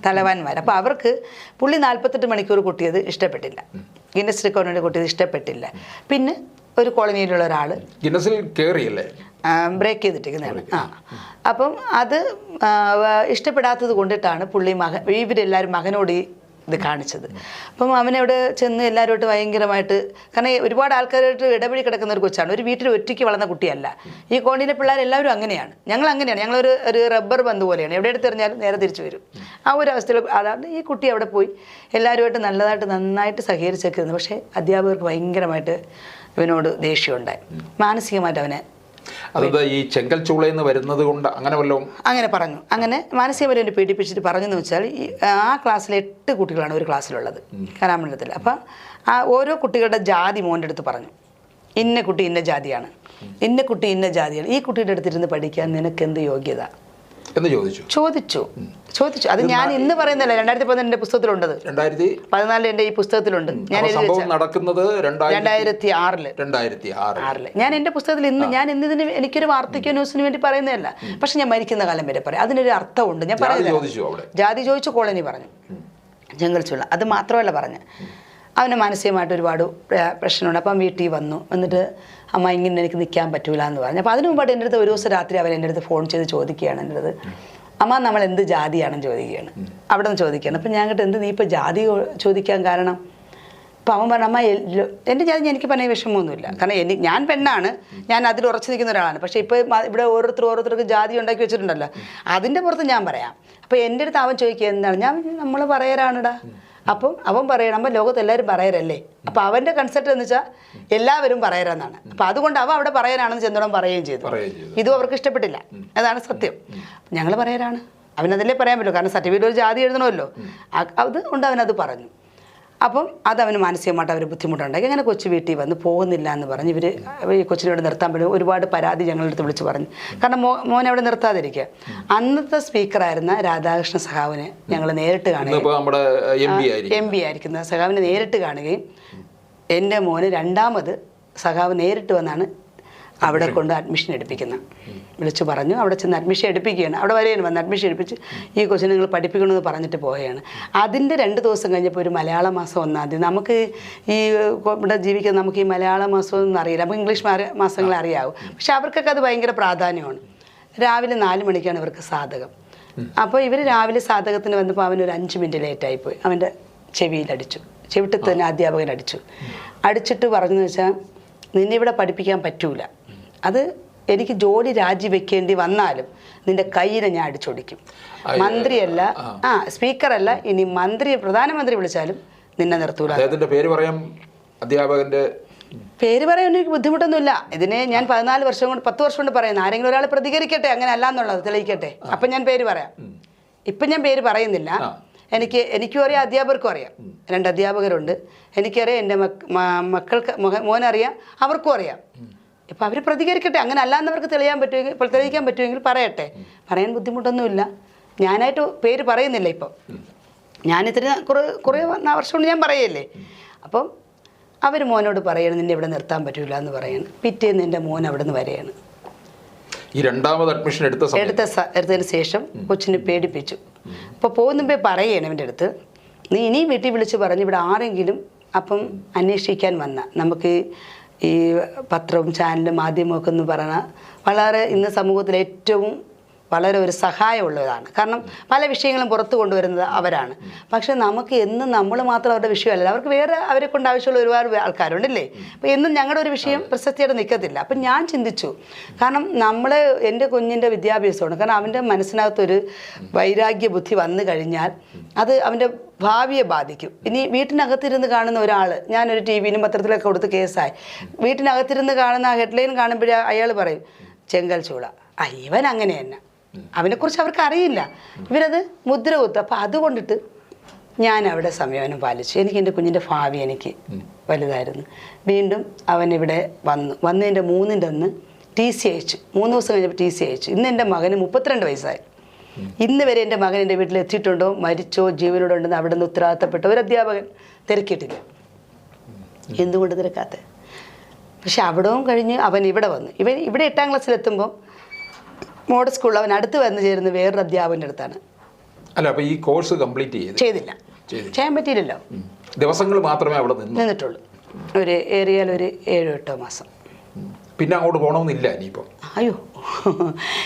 തലവാന്മാർ അപ്പോൾ അവർക്ക് പുള്ളി നാൽപ്പത്തെട്ട് മണിക്കൂർ കുട്ടിയത് ഇഷ്ടപ്പെട്ടില്ല. ഗിന്നസ് റെക്കോർഡിന്റെ കുട്ടിയത് ഇഷ്ടപ്പെട്ടില്ല. പിന്നെ ഒരു കോളനിയിലുള്ള ഒരാൾ ഗിന്നസിൽ കയറിയല്ലേ ബ്രേക്ക് ചെയ്തിട്ടിരിക്കുന്നതാണ് ആ. അപ്പം അത് ഇഷ്ടപ്പെടാത്തത് കൊണ്ടിട്ടാണ് പുള്ളി മകൻ ഇവരെല്ലാവരും മകനോട് ഈ ഇത് കാണിച്ചത്. അപ്പം അവനവിടെ ചെന്ന് എല്ലാവരുമായിട്ട് ഭയങ്കരമായിട്ട് കാരണം ഒരുപാട് ആൾക്കാരായിട്ട് ഇടപഴി കിടക്കുന്ന ഒരു കൊച്ചാണ്. ഒരു വീട്ടിൽ ഒറ്റയ്ക്ക് വളർന്ന കുട്ടിയല്ല. ഈ കോണിയിലെ പിള്ളേർ എല്ലാവരും അങ്ങനെയാണ്. ഞങ്ങൾ അങ്ങനെയാണ്. ഞങ്ങളൊരു ഒരു റബ്ബർ ബന്ധു പോലെയാണ്. എവിടെ എടുത്തെറിഞ്ഞാലും നേരെ തിരിച്ചു വരും. ആ ഒരു അവസ്ഥയിൽ അതാണ് ഈ കുട്ടി അവിടെ പോയി എല്ലാവരുമായിട്ട് നല്ലതായിട്ട് നന്നായിട്ട് സഹകരിച്ചൊക്കെ ഇരുന്നു. പക്ഷേ അധ്യാപകർക്ക് ഭയങ്കരമായിട്ട് ഇവനോട് ദേഷ്യമുണ്ടായി മാനസികമായിട്ട് അവനെ അതെന്താ ഈ ചെങ്കൽ ചൂളയിൽ നിന്ന് വരുന്നത് കൊണ്ട് അങ്ങനെ വല്ലതും അങ്ങനെ പറഞ്ഞു. അങ്ങനെ മാനസികമായി എന്നെ പീഡിപ്പിച്ചിട്ട് പറഞ്ഞെന്ന് വെച്ചാൽ ഈ ആ ക്ലാസ്സിലെ എട്ട് കുട്ടികളാണ് ഒരു ക്ലാസ്സിലുള്ളത് കലാമണ്ഡലത്തിൽ അപ്പം ആ ഓരോ കുട്ടികളുടെ ജാതി മോന്റെ അടുത്ത് പറഞ്ഞു. ഇന്ന കുട്ടി ഇന്ന ജാതിയാണ്. ഇന്ന കുട്ടി ഇന്ന ജാതിയാണ്. ഈ കുട്ടിയുടെ അടുത്തിരുന്ന് പഠിക്കാൻ നിനക്ക് എന്ത് യോഗ്യത? എന്ന് ചോദിച്ചു. ചോദിച്ചു. ചോദിച്ചു. അത് ഞാൻ ഇന്ന് പറയുന്നില്ല രണ്ടായിരത്തി പതിനെട്ട് എന്റെ പുസ്തകത്തിലുണ്ടത്. രണ്ടായിരത്തി പതിനാലിൽ എന്റെ ഈ പുസ്തകത്തിലുണ്ട്. ഞാൻ സംഭവം നടക്കുന്നത് രണ്ടായിരത്തി ആറിൽ രണ്ടായിരത്തി ആറിൽ. ഞാൻ എന്റെ പുസ്തകത്തിൽ ഇന്ന് ഞാൻ ഇന്നിതിന് എനിക്കൊരു വാർത്തയ്ക്കോ ന്യൂസിന് വേണ്ടി പറയുന്നതല്ല. പക്ഷെ ഞാൻ മരിക്കുന്ന കാലം വരെ പറയാം. അതിനൊരു അർത്ഥമുണ്ട്. ഞാൻ പറയുന്നത് ജാതി ചോദിച്ചു കോളനി പറഞ്ഞു. ജംഗൽ ചുള്ള അത് മാത്രമല്ല പറഞ്ഞ് അവന് മാനസികമായിട്ട് ഒരുപാട് പ്ര- പ്രശ്നമുണ്ട്. അപ്പം വീട്ടിൽ വന്നു. എന്നിട്ട് അമ്മ ഇങ്ങനെ എനിക്ക് നിൽക്കാൻ പറ്റൂല എന്ന് പറഞ്ഞു. അപ്പോൾ അതിനു മുമ്പായിട്ട് എന്റെ അടുത്ത് ഒരു ദിവസം രാത്രി അവൻ എന്റെ അടുത്ത് ഫോൺ ചെയ്ത് ചോദിക്കുകയാണ് എന്റെ അടുത്ത്. അമ്മ നമ്മൾ എന്ത് ജാതിയാണെന്ന് ചോദിക്കുകയാണ്. അവിടെ നിന്ന് ചോദിക്കുകയാണ്. അപ്പം ഞാൻ കേട്ട് എന്ത് നീ ഇപ്പോൾ ജാതി ചോദിക്കാൻ കാരണം? അപ്പം അവൻ പറഞ്ഞു അമ്മ എന്റെ ജാതി എനിക്ക് പറഞ്ഞ വിഷമമൊന്നുമില്ല. കാരണം എനി ഞാൻ പെണ്ണാണ്. ഞാൻ അതിൽ ഉറച്ചു നിൽക്കുന്ന ഒരാളാണ്. പക്ഷേ ഇപ്പോൾ ഇവിടെ ഓരോരുത്തർ ഓരോരുത്തർക്ക് ജാതി ഉണ്ടാക്കി വെച്ചിട്ടുണ്ടല്ലോ. അതിന്റെ പുറത്ത് ഞാൻ പറയാം. അപ്പോൾ എന്റെ അടുത്ത് അവൻ ചോദിക്കുക എന്താണ്? ഞാൻ നമ്മൾ പറയരാണിടാ. അപ്പം അവൻ പറയണമ്പോൾ ലോകത്ത് എല്ലാവരും പറയരല്ലേ? അപ്പം അവന്റെ കൺസെപ്റ്റ് എന്ന് വെച്ചാൽ എല്ലാവരും പറയരെന്നാണ്. അപ്പം അതുകൊണ്ട് അവൻ അവിടെ പറയാനാണെന്ന് ചെന്നോളം പറയുകയും ചെയ്തു. ഇതും അവർക്ക് ഇഷ്ടപ്പെട്ടില്ല. അതാണ് സത്യം. ഞങ്ങൾ പറയാനാണ് അവനതല്ലേ പറയാൻ പറ്റുള്ളൂ കാരണം സർട്ടിഫിക്കറ്റ് ഒരു ജാതി എഴുതണമല്ലോ. അത് കൊണ്ട് അവനത് പറഞ്ഞു. അപ്പം അത് അവന് മാനസികമായിട്ട് അവർ ബുദ്ധിമുട്ടുണ്ടാക്കി അങ്ങനെ കൊച്ചു വീട്ടിൽ വന്ന് പോകുന്നില്ല എന്ന് പറഞ്ഞ് ഇവർ ഈ കൊച്ചിനെ ഇവിടെ നിർത്താൻ പറ്റും ഒരുപാട് പരാതി ഞങ്ങളുടെ അടുത്ത് വിളിച്ച് പറഞ്ഞു. കാരണം മോ മോനെ അവിടെ നിർത്താതിരിക്കുക. അന്നത്തെ സ്പീക്കറായിരുന്ന രാധാകൃഷ്ണ സഹാവിനെ ഞങ്ങൾ നേരിട്ട് കാണുകയും എം പി ആയിരിക്കുന്ന സഹാവിനെ നേരിട്ട് കാണുകയും എന്റെ മോന് രണ്ടാമത് സഖാവ് നേരിട്ട് വന്നാണ് അവിടെ കൊണ്ട് അഡ്മിഷൻ എടുപ്പിക്കുന്നത് വിളിച്ചു പറഞ്ഞു അവിടെ ചെന്ന് അഡ്മിഷൻ എടുപ്പിക്കുകയാണ്. അവിടെ വരെയാണ് വന്ന് അഡ്മിഷൻ എടുപ്പിച്ച് ഈ കൊച്ചിനെ നിങ്ങൾ പഠിപ്പിക്കണമെന്ന് പറഞ്ഞിട്ട് പോവുകയാണ്. അതിന്റെ രണ്ട് ദിവസം കഴിഞ്ഞപ്പോൾ ഒരു മലയാള മാസം ഒന്നാം തീയതി നമുക്ക് ഈ ഇവിടെ ജീവിക്കുന്ന നമുക്ക് ഈ മലയാള മാസം ഒന്നും അറിയില്ല. നമുക്ക് ഇംഗ്ലീഷ് മാസങ്ങളെ അറിയാവും. പക്ഷെ അവർക്കൊക്കെ അത് ഭയങ്കര പ്രാധാന്യമാണ്. രാവിലെ നാല് മണിക്കാണ് ഇവർക്ക് സാധകം. അപ്പോൾ ഇവർ രാവിലെ സാധകത്തിന് വന്നപ്പോൾ അവൻ ഒരു അഞ്ച് മിനിറ്റ് ലേറ്റായിപ്പോയി അവന്റെ ചെവിയിലടിച്ചു ചെവിട്ടത്ത് തന്നെ അധ്യാപകൻ അടിച്ചു. അടിച്ചിട്ട് പറഞ്ഞു വെച്ചാൽ നിന്നെ ഇവിടെ പഠിപ്പിക്കാൻ പറ്റൂല. അത് എനിക്ക് ജോലി രാജിവെക്കേണ്ടി വന്നാലും നിന്റെ കയ്യിനെ ഞാൻ അടിച്ചൊടിക്കും. മന്ത്രിയല്ല ആ. സ്പീക്കറല്ല ഇനി മന്ത്രി പ്രധാനമന്ത്രി വിളിച്ചാലും നിന്നെ നിർത്തൂല. അദ്ദേഹത്തിന്റെ പേര് പറയാം അധ്യാപകന്റെ പേര് പറയാൻ എനിക്ക് ബുദ്ധിമുട്ടൊന്നുമില്ല. ഇതിനെ ഞാൻ പതിനാല് വർഷം കൊണ്ട് പത്ത് വർഷം കൊണ്ട് പറയുന്നു. ആരെങ്കിലും ഒരാൾ പ്രതികരിക്കട്ടെ അങ്ങനെ അല്ല എന്നുള്ളത് തെളിയിക്കട്ടെ അപ്പം ഞാൻ പേര് പറയാം. ഇപ്പം ഞാൻ പേര് പറയുന്നില്ല. എനിക്ക് എനിക്കും അറിയാം അധ്യാപകർക്കും അറിയാം. രണ്ട് അധ്യാപകരുണ്ട്. എനിക്കറിയാം എന്റെ മക്കൾക്ക് മോനറിയാം അവർക്കും അറിയാം. ഇപ്പം അവർ പ്രതികരിക്കട്ടെ. അങ്ങനെ അല്ലാന്നവർക്ക് തെളിയാൻ പറ്റുമെങ്കിൽ ഇപ്പോൾ തെളിയിക്കാൻ പറ്റുമെങ്കിൽ പറയട്ടെ. പറയാൻ ബുദ്ധിമുട്ടൊന്നുമില്ല. ഞാനായിട്ട് പേര് പറയുന്നില്ല ഇപ്പം. ഞാനിത്തിരി കുറേ കുറേ വന്ന വർഷം കൊണ്ട് ഞാൻ പറയല്ലേ. അപ്പം അവർ മോനോട് പറയണം നിന്നെ ഇവിടെ നിർത്താൻ പറ്റില്ല എന്ന് പറയാണ്. പിറ്റേന്ന് എന്റെ മോൻ അവിടെ നിന്ന് വരെയാണ്. ഈ രണ്ടാമത് അഡ്മിഷൻ എടുത്ത എടുത്ത എടുത്തതിന് ശേഷം കൊച്ചിനെ പേടിപ്പിച്ചു. അപ്പോൾ പോകുന്നുമ്പേ പറയണം എന്റെ അടുത്ത് നീ ഇനിയും വീട്ടിൽ വിളിച്ച് പറഞ്ഞ് ഇവിടെ ആരെങ്കിലും അപ്പം അന്വേഷിക്കാൻ വന്ന. നമുക്ക് ഈ പത്രവും ചാനലും മാധ്യമമൊക്കെ എന്ന് പറഞ്ഞാൽ വളരെ ഇന്ന് സമൂഹത്തിൽ ഏറ്റവും വളരെ ഒരു സഹായമുള്ളതാണ്. കാരണം പല വിഷയങ്ങളും പുറത്തു കൊണ്ടുവരുന്നത് അവരാണ്. പക്ഷെ നമുക്ക് എന്നും നമ്മൾ മാത്രം അവരുടെ വിഷയമല്ല. അവർക്ക് വേറെ അവരെ കൊണ്ട് ആവശ്യമുള്ള ഒരുപാട് ആൾക്കാരുണ്ടല്ലേ? അപ്പോൾ എന്നും ഞങ്ങളുടെ ഒരു വിഷയം പ്രശസ്തിയായിട്ട് നിൽക്കത്തില്ല. അപ്പം ഞാൻ ചിന്തിച്ചു കാരണം നമ്മൾ എന്റെ കുഞ്ഞിന്റെ വിദ്യാഭ്യാസമാണ്. കാരണം അവന്റെ മനസ്സിനകത്തൊരു വൈരാഗ്യ ബുദ്ധി വന്നു കഴിഞ്ഞാൽ അത് അവന്റെ ഭാവിയെ ബാധിക്കും. ഇനി വീട്ടിനകത്തിരുന്ന് കാണുന്ന ഒരാൾ ഞാനൊരു ടി വിയിലും പത്രത്തിലൊക്കെ കൊടുത്ത് കേസായി. വീട്ടിനകത്തിരുന്ന് കാണുന്ന ഹെഡ്ലൈൻ കാണുമ്പോഴേ അയാൾ പറയും ചെങ്കൽ ചൂള. ആ ഇവൻ അങ്ങനെ തന്നെ. അവനെക്കുറിച്ച് അവർക്ക് അറിയില്ല ഇവരത് മുദ്ര കുത്തും. അപ്പം അതുകൊണ്ടിട്ട് ഞാൻ അവിടെ സംയമനം പാലിച്ചു. എനിക്ക് എന്റെ കുഞ്ഞിന്റെ ഭാവി എനിക്ക് വലുതായിരുന്നു. വീണ്ടും അവൻ ഇവിടെ വന്നു. വന്നതിന്റെ മൂന്നിന്റെ അന്ന് ടി സി അയച്ചു. മൂന്ന് ദിവസം കഴിഞ്ഞപ്പോൾ ടി സി അയച്ചു. ഇന്ന് എന്റെ മകന് മുപ്പത്തിരണ്ട് വയസ്സായി. ഇന്ന് വരെ എന്റെ മകൻ എന്റെ വീട്ടിൽ എത്തിയിട്ടുണ്ടോ? മരിച്ചോ? ജീവനോടെ ഉണ്ടെന്ന് അവിടെ നിന്ന് ഉത്തരവാദിത്തപ്പെട്ട ഒരു അധ്യാപകൻ തിരക്കിയിട്ടില്ല. എന്തുകൊണ്ട് തിരക്കാത്ത പക്ഷെ അവിടവും കഴിഞ്ഞ് അവൻ ഇവിടെ വന്നു. ഇവൻ ഇവിടെ എട്ടാം ക്ലാസ്സിലെത്തുമ്പോൾ മോഡൽ സ്കൂൾ അവൻ അടുത്ത് വന്നു ചേരുന്ന വേറൊരു അധ്യാപകന്റെ അടുത്താണ്. അല്ല അപ്പോൾ ഈ കോഴ്സ് കംപ്ലീറ്റ് ചെയ്ത്? ചെയ്തില്ല. ചെയ്യാൻ പറ്റിയില്ലല്ലോ. ദിവസങ്ങൾ മാത്രമേ അവിടെ നിന്നു? നിന്നിട്ടുള്ളൂ. ഒരു ഏറിയാൽ ഒരു ഏഴോ എട്ടോ മാസം. പിന്നെ അങ്ങോട്ട് പോകണമെന്നില്ല ഇനിയിപ്പോൾ അയ്യോ.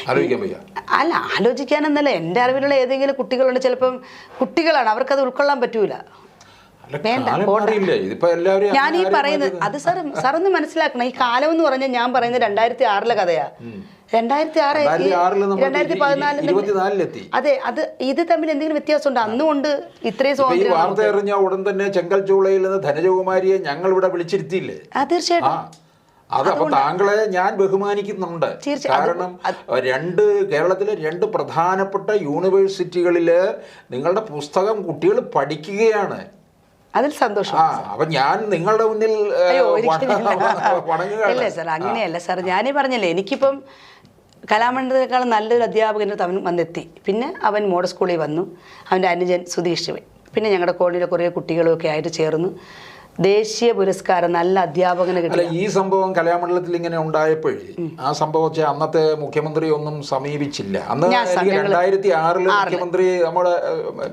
ആലോചിക്കാൻ വയ്യ? അല്ല ആലോചിക്കാനെന്നല്ല. എന്റെ അറിവിലുള്ള ഏതെങ്കിലും കുട്ടികളുണ്ട്. ചിലപ്പം കുട്ടികളാണ്. അവർക്കത് ഉൾക്കൊള്ളാൻ പറ്റൂല. ഞാൻ ഈ പറയുന്നത് അത് സാർ സാർ ഒന്ന് മനസ്സിലാക്കണം. ഈ കാലം എന്ന് പറഞ്ഞാൽ ഞാൻ പറയുന്നത് രണ്ടായിരത്തി ആറിലെ കഥയാ. രണ്ടായിരത്തി ആറ് രണ്ടായിരത്തി രണ്ടായിരത്തി അതെ അത് ഇത് തമ്മിൽ എന്തെങ്കിലും വ്യത്യാസമുണ്ട്? അന്നുകൊണ്ട് ഇത്രയും ഇപ്പൊ ഈ സ്വാതന്ത്ര്യം വാർത്ത എറിഞ്ഞ ഉടൻ തന്നെ ചെങ്കൽ ചൂളയിൽ നിന്ന് ധനജകുമാരിയെ ഞങ്ങൾ ഇവിടെ വിളിച്ചിരുത്തിയില്ലേ തീർച്ചയായിട്ടും. അത് അപ്പൊ താങ്കളെ ഞാൻ ബഹുമാനിക്കുന്നുണ്ട്. കാരണം രണ്ട് കേരളത്തിലെ രണ്ട് പ്രധാനപ്പെട്ട യൂണിവേഴ്സിറ്റികളിൽ നിങ്ങളുടെ പുസ്തകം കുട്ടികൾ പഠിക്കുകയാണ്. അതിൽ സന്തോഷം. ആ അപ്പൊ ഞാൻ നിങ്ങളുടെ മുന്നിൽ അങ്ങനെയല്ല സാർ. ഞാനീ പറഞ്ഞില്ലേ എനിക്കിപ്പം കലാമണ്ഡലത്തെക്കാളും നല്ലൊരു അധ്യാപകന്റെ അവൻ വന്നെത്തി. പിന്നെ അവൻ മോഡൽ സ്കൂളിൽ വന്നു. അവന്റെ അനുജൻ സുധീഷ് പിന്നെ ഞങ്ങളുടെ കോളനിയിലെ കുറേ കുട്ടികളൊക്കെ ആയിട്ട് ചേർന്ന് ദേശീയ പുരസ്കാരം നല്ല അധ്യാപകന് കിട്ടി. ഈ സംഭവം കലാമണ്ഡലത്തിൽ ഇങ്ങനെ ഉണ്ടായപ്പോഴേ ആ സംഭവം വെച്ചാൽ അന്നത്തെ മുഖ്യമന്ത്രി ഒന്നും സമീപിച്ചില്ല. അന്ന് രണ്ടായിരത്തി ആറിൽ. മുഖ്യമന്ത്രി നമ്മുടെ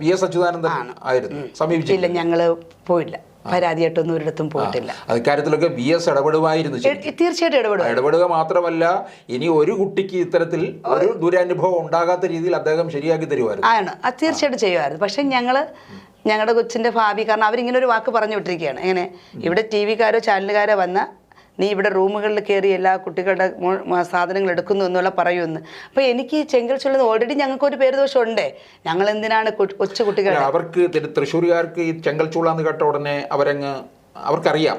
വി എസ് അച്യുതാനന്ദൻ ആയിരുന്നു. സമീപിച്ചില്ല. ഞങ്ങൾ ഞങ്ങൾ പോയില്ല. പരാതിയായിട്ടൊന്നും ഒരിടത്തും പോയിട്ടില്ല. അക്കാര്യത്തിലൊക്കെ ബി എസ് ഇടപെടുമായിരുന്നു തീർച്ചയായിട്ടും ഇടപെടും. ഇടപെടുക മാത്രമല്ല ഇനി ഒരു കുട്ടിക്ക് ഇത്തരത്തിൽ ഒരു ദുരനുഭവം ഉണ്ടാകാത്ത രീതിയിൽ അദ്ദേഹം ശരിയാക്കി തരുമായിരുന്നു. ആണ്. അത് തീർച്ചയായിട്ടും ചെയ്യുമായിരുന്നു. പക്ഷെ ഞങ്ങൾ ഞങ്ങളുടെ കൊച്ചിന്റെ ഭാവി കാരണം അവരിങ്ങനെ ഒരു വാക്ക് പറഞ്ഞു വിട്ടിരിക്കുകയാണ് എങ്ങനെ ഇവിടെ ടി വിക്കാരോ ചാനലുകാരോ വന്ന നീ ഇവിടെ റൂമുകളിൽ കയറി എല്ലാ കുട്ടികളുടെ സാധനങ്ങൾ എടുക്കുന്നു എന്നുള്ള പറയുമെന്ന്. അപ്പോൾ എനിക്ക് ചെങ്കൽ ചൊല്ലുന്നത് ഓൾറെഡി ഞങ്ങൾക്ക് ഒരു പേര് ദോഷം ഉണ്ടേ ഞങ്ങൾ എന്തിനാണ് കൊച്ചു കുട്ടികൾ അവർക്ക് തൃശ്ശൂർകാർക്ക് തൃശ്ശൂരുകാർക്ക് ഈ ചെങ്കൽ ചൂളാന്ന് കേട്ട ഉടനെ അവരങ്ങ് അവർക്കറിയാം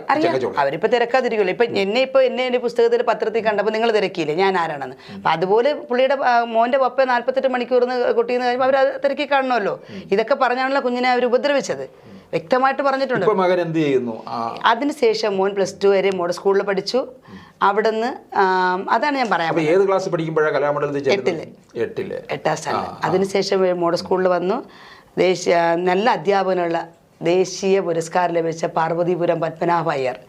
അവരിപ്പോൾ തിരക്കാതിരിക്കുമല്ലോ. ഇപ്പൊ എന്നെ ഇപ്പൊ എന്നെ എന്റെ പുസ്തകത്തിൽ പത്രത്തിൽ കണ്ടപ്പോൾ നിങ്ങൾ തിരക്കിയില്ലേ? ഞാൻ ആരാണെന്ന്? അപ്പൊ അതുപോലെ പുള്ളിയുടെ മോന്റെ പപ്പ നാല്പത്തെട്ട് മണിക്കൂർന്ന് കുട്ടിയെന്ന് കഴിയുമ്പോൾ അവർ തിരക്കി കാണണമല്ലോ. ഇതൊക്കെ പറഞ്ഞാണല്ലോ കുഞ്ഞിനെ അവർ ഉപദ്രവിച്ചത്. വ്യക്തമായിട്ട് പറഞ്ഞിട്ടുണ്ട്. മകൻ എന്ത് ചെയ്യുന്നു? അതിനുശേഷം മോൻ പ്ലസ് ടു വരെ മോഡൽ സ്കൂളിൽ പഠിച്ചു. അവിടുന്ന് അതാണ് ഞാൻ പറയാം ഏത് ക്ലാസ് പഠിക്കുമ്പോഴാണ് കലാമണ്ഡലത്തിൽ ചേരുന്നത്? എട്ടിൽ. എട്ടിൽ. എട്ടാം സ്ഥാനം. അതിനുശേഷം മോഡൽ സ്കൂളിൽ വന്നു. ദേശീയ നല്ല അധ്യാപനമുള്ള ദേശീയ പുരസ്കാരം ലഭിച്ച പാർവതിപുരം പത്മനാഭ അയ്യർ.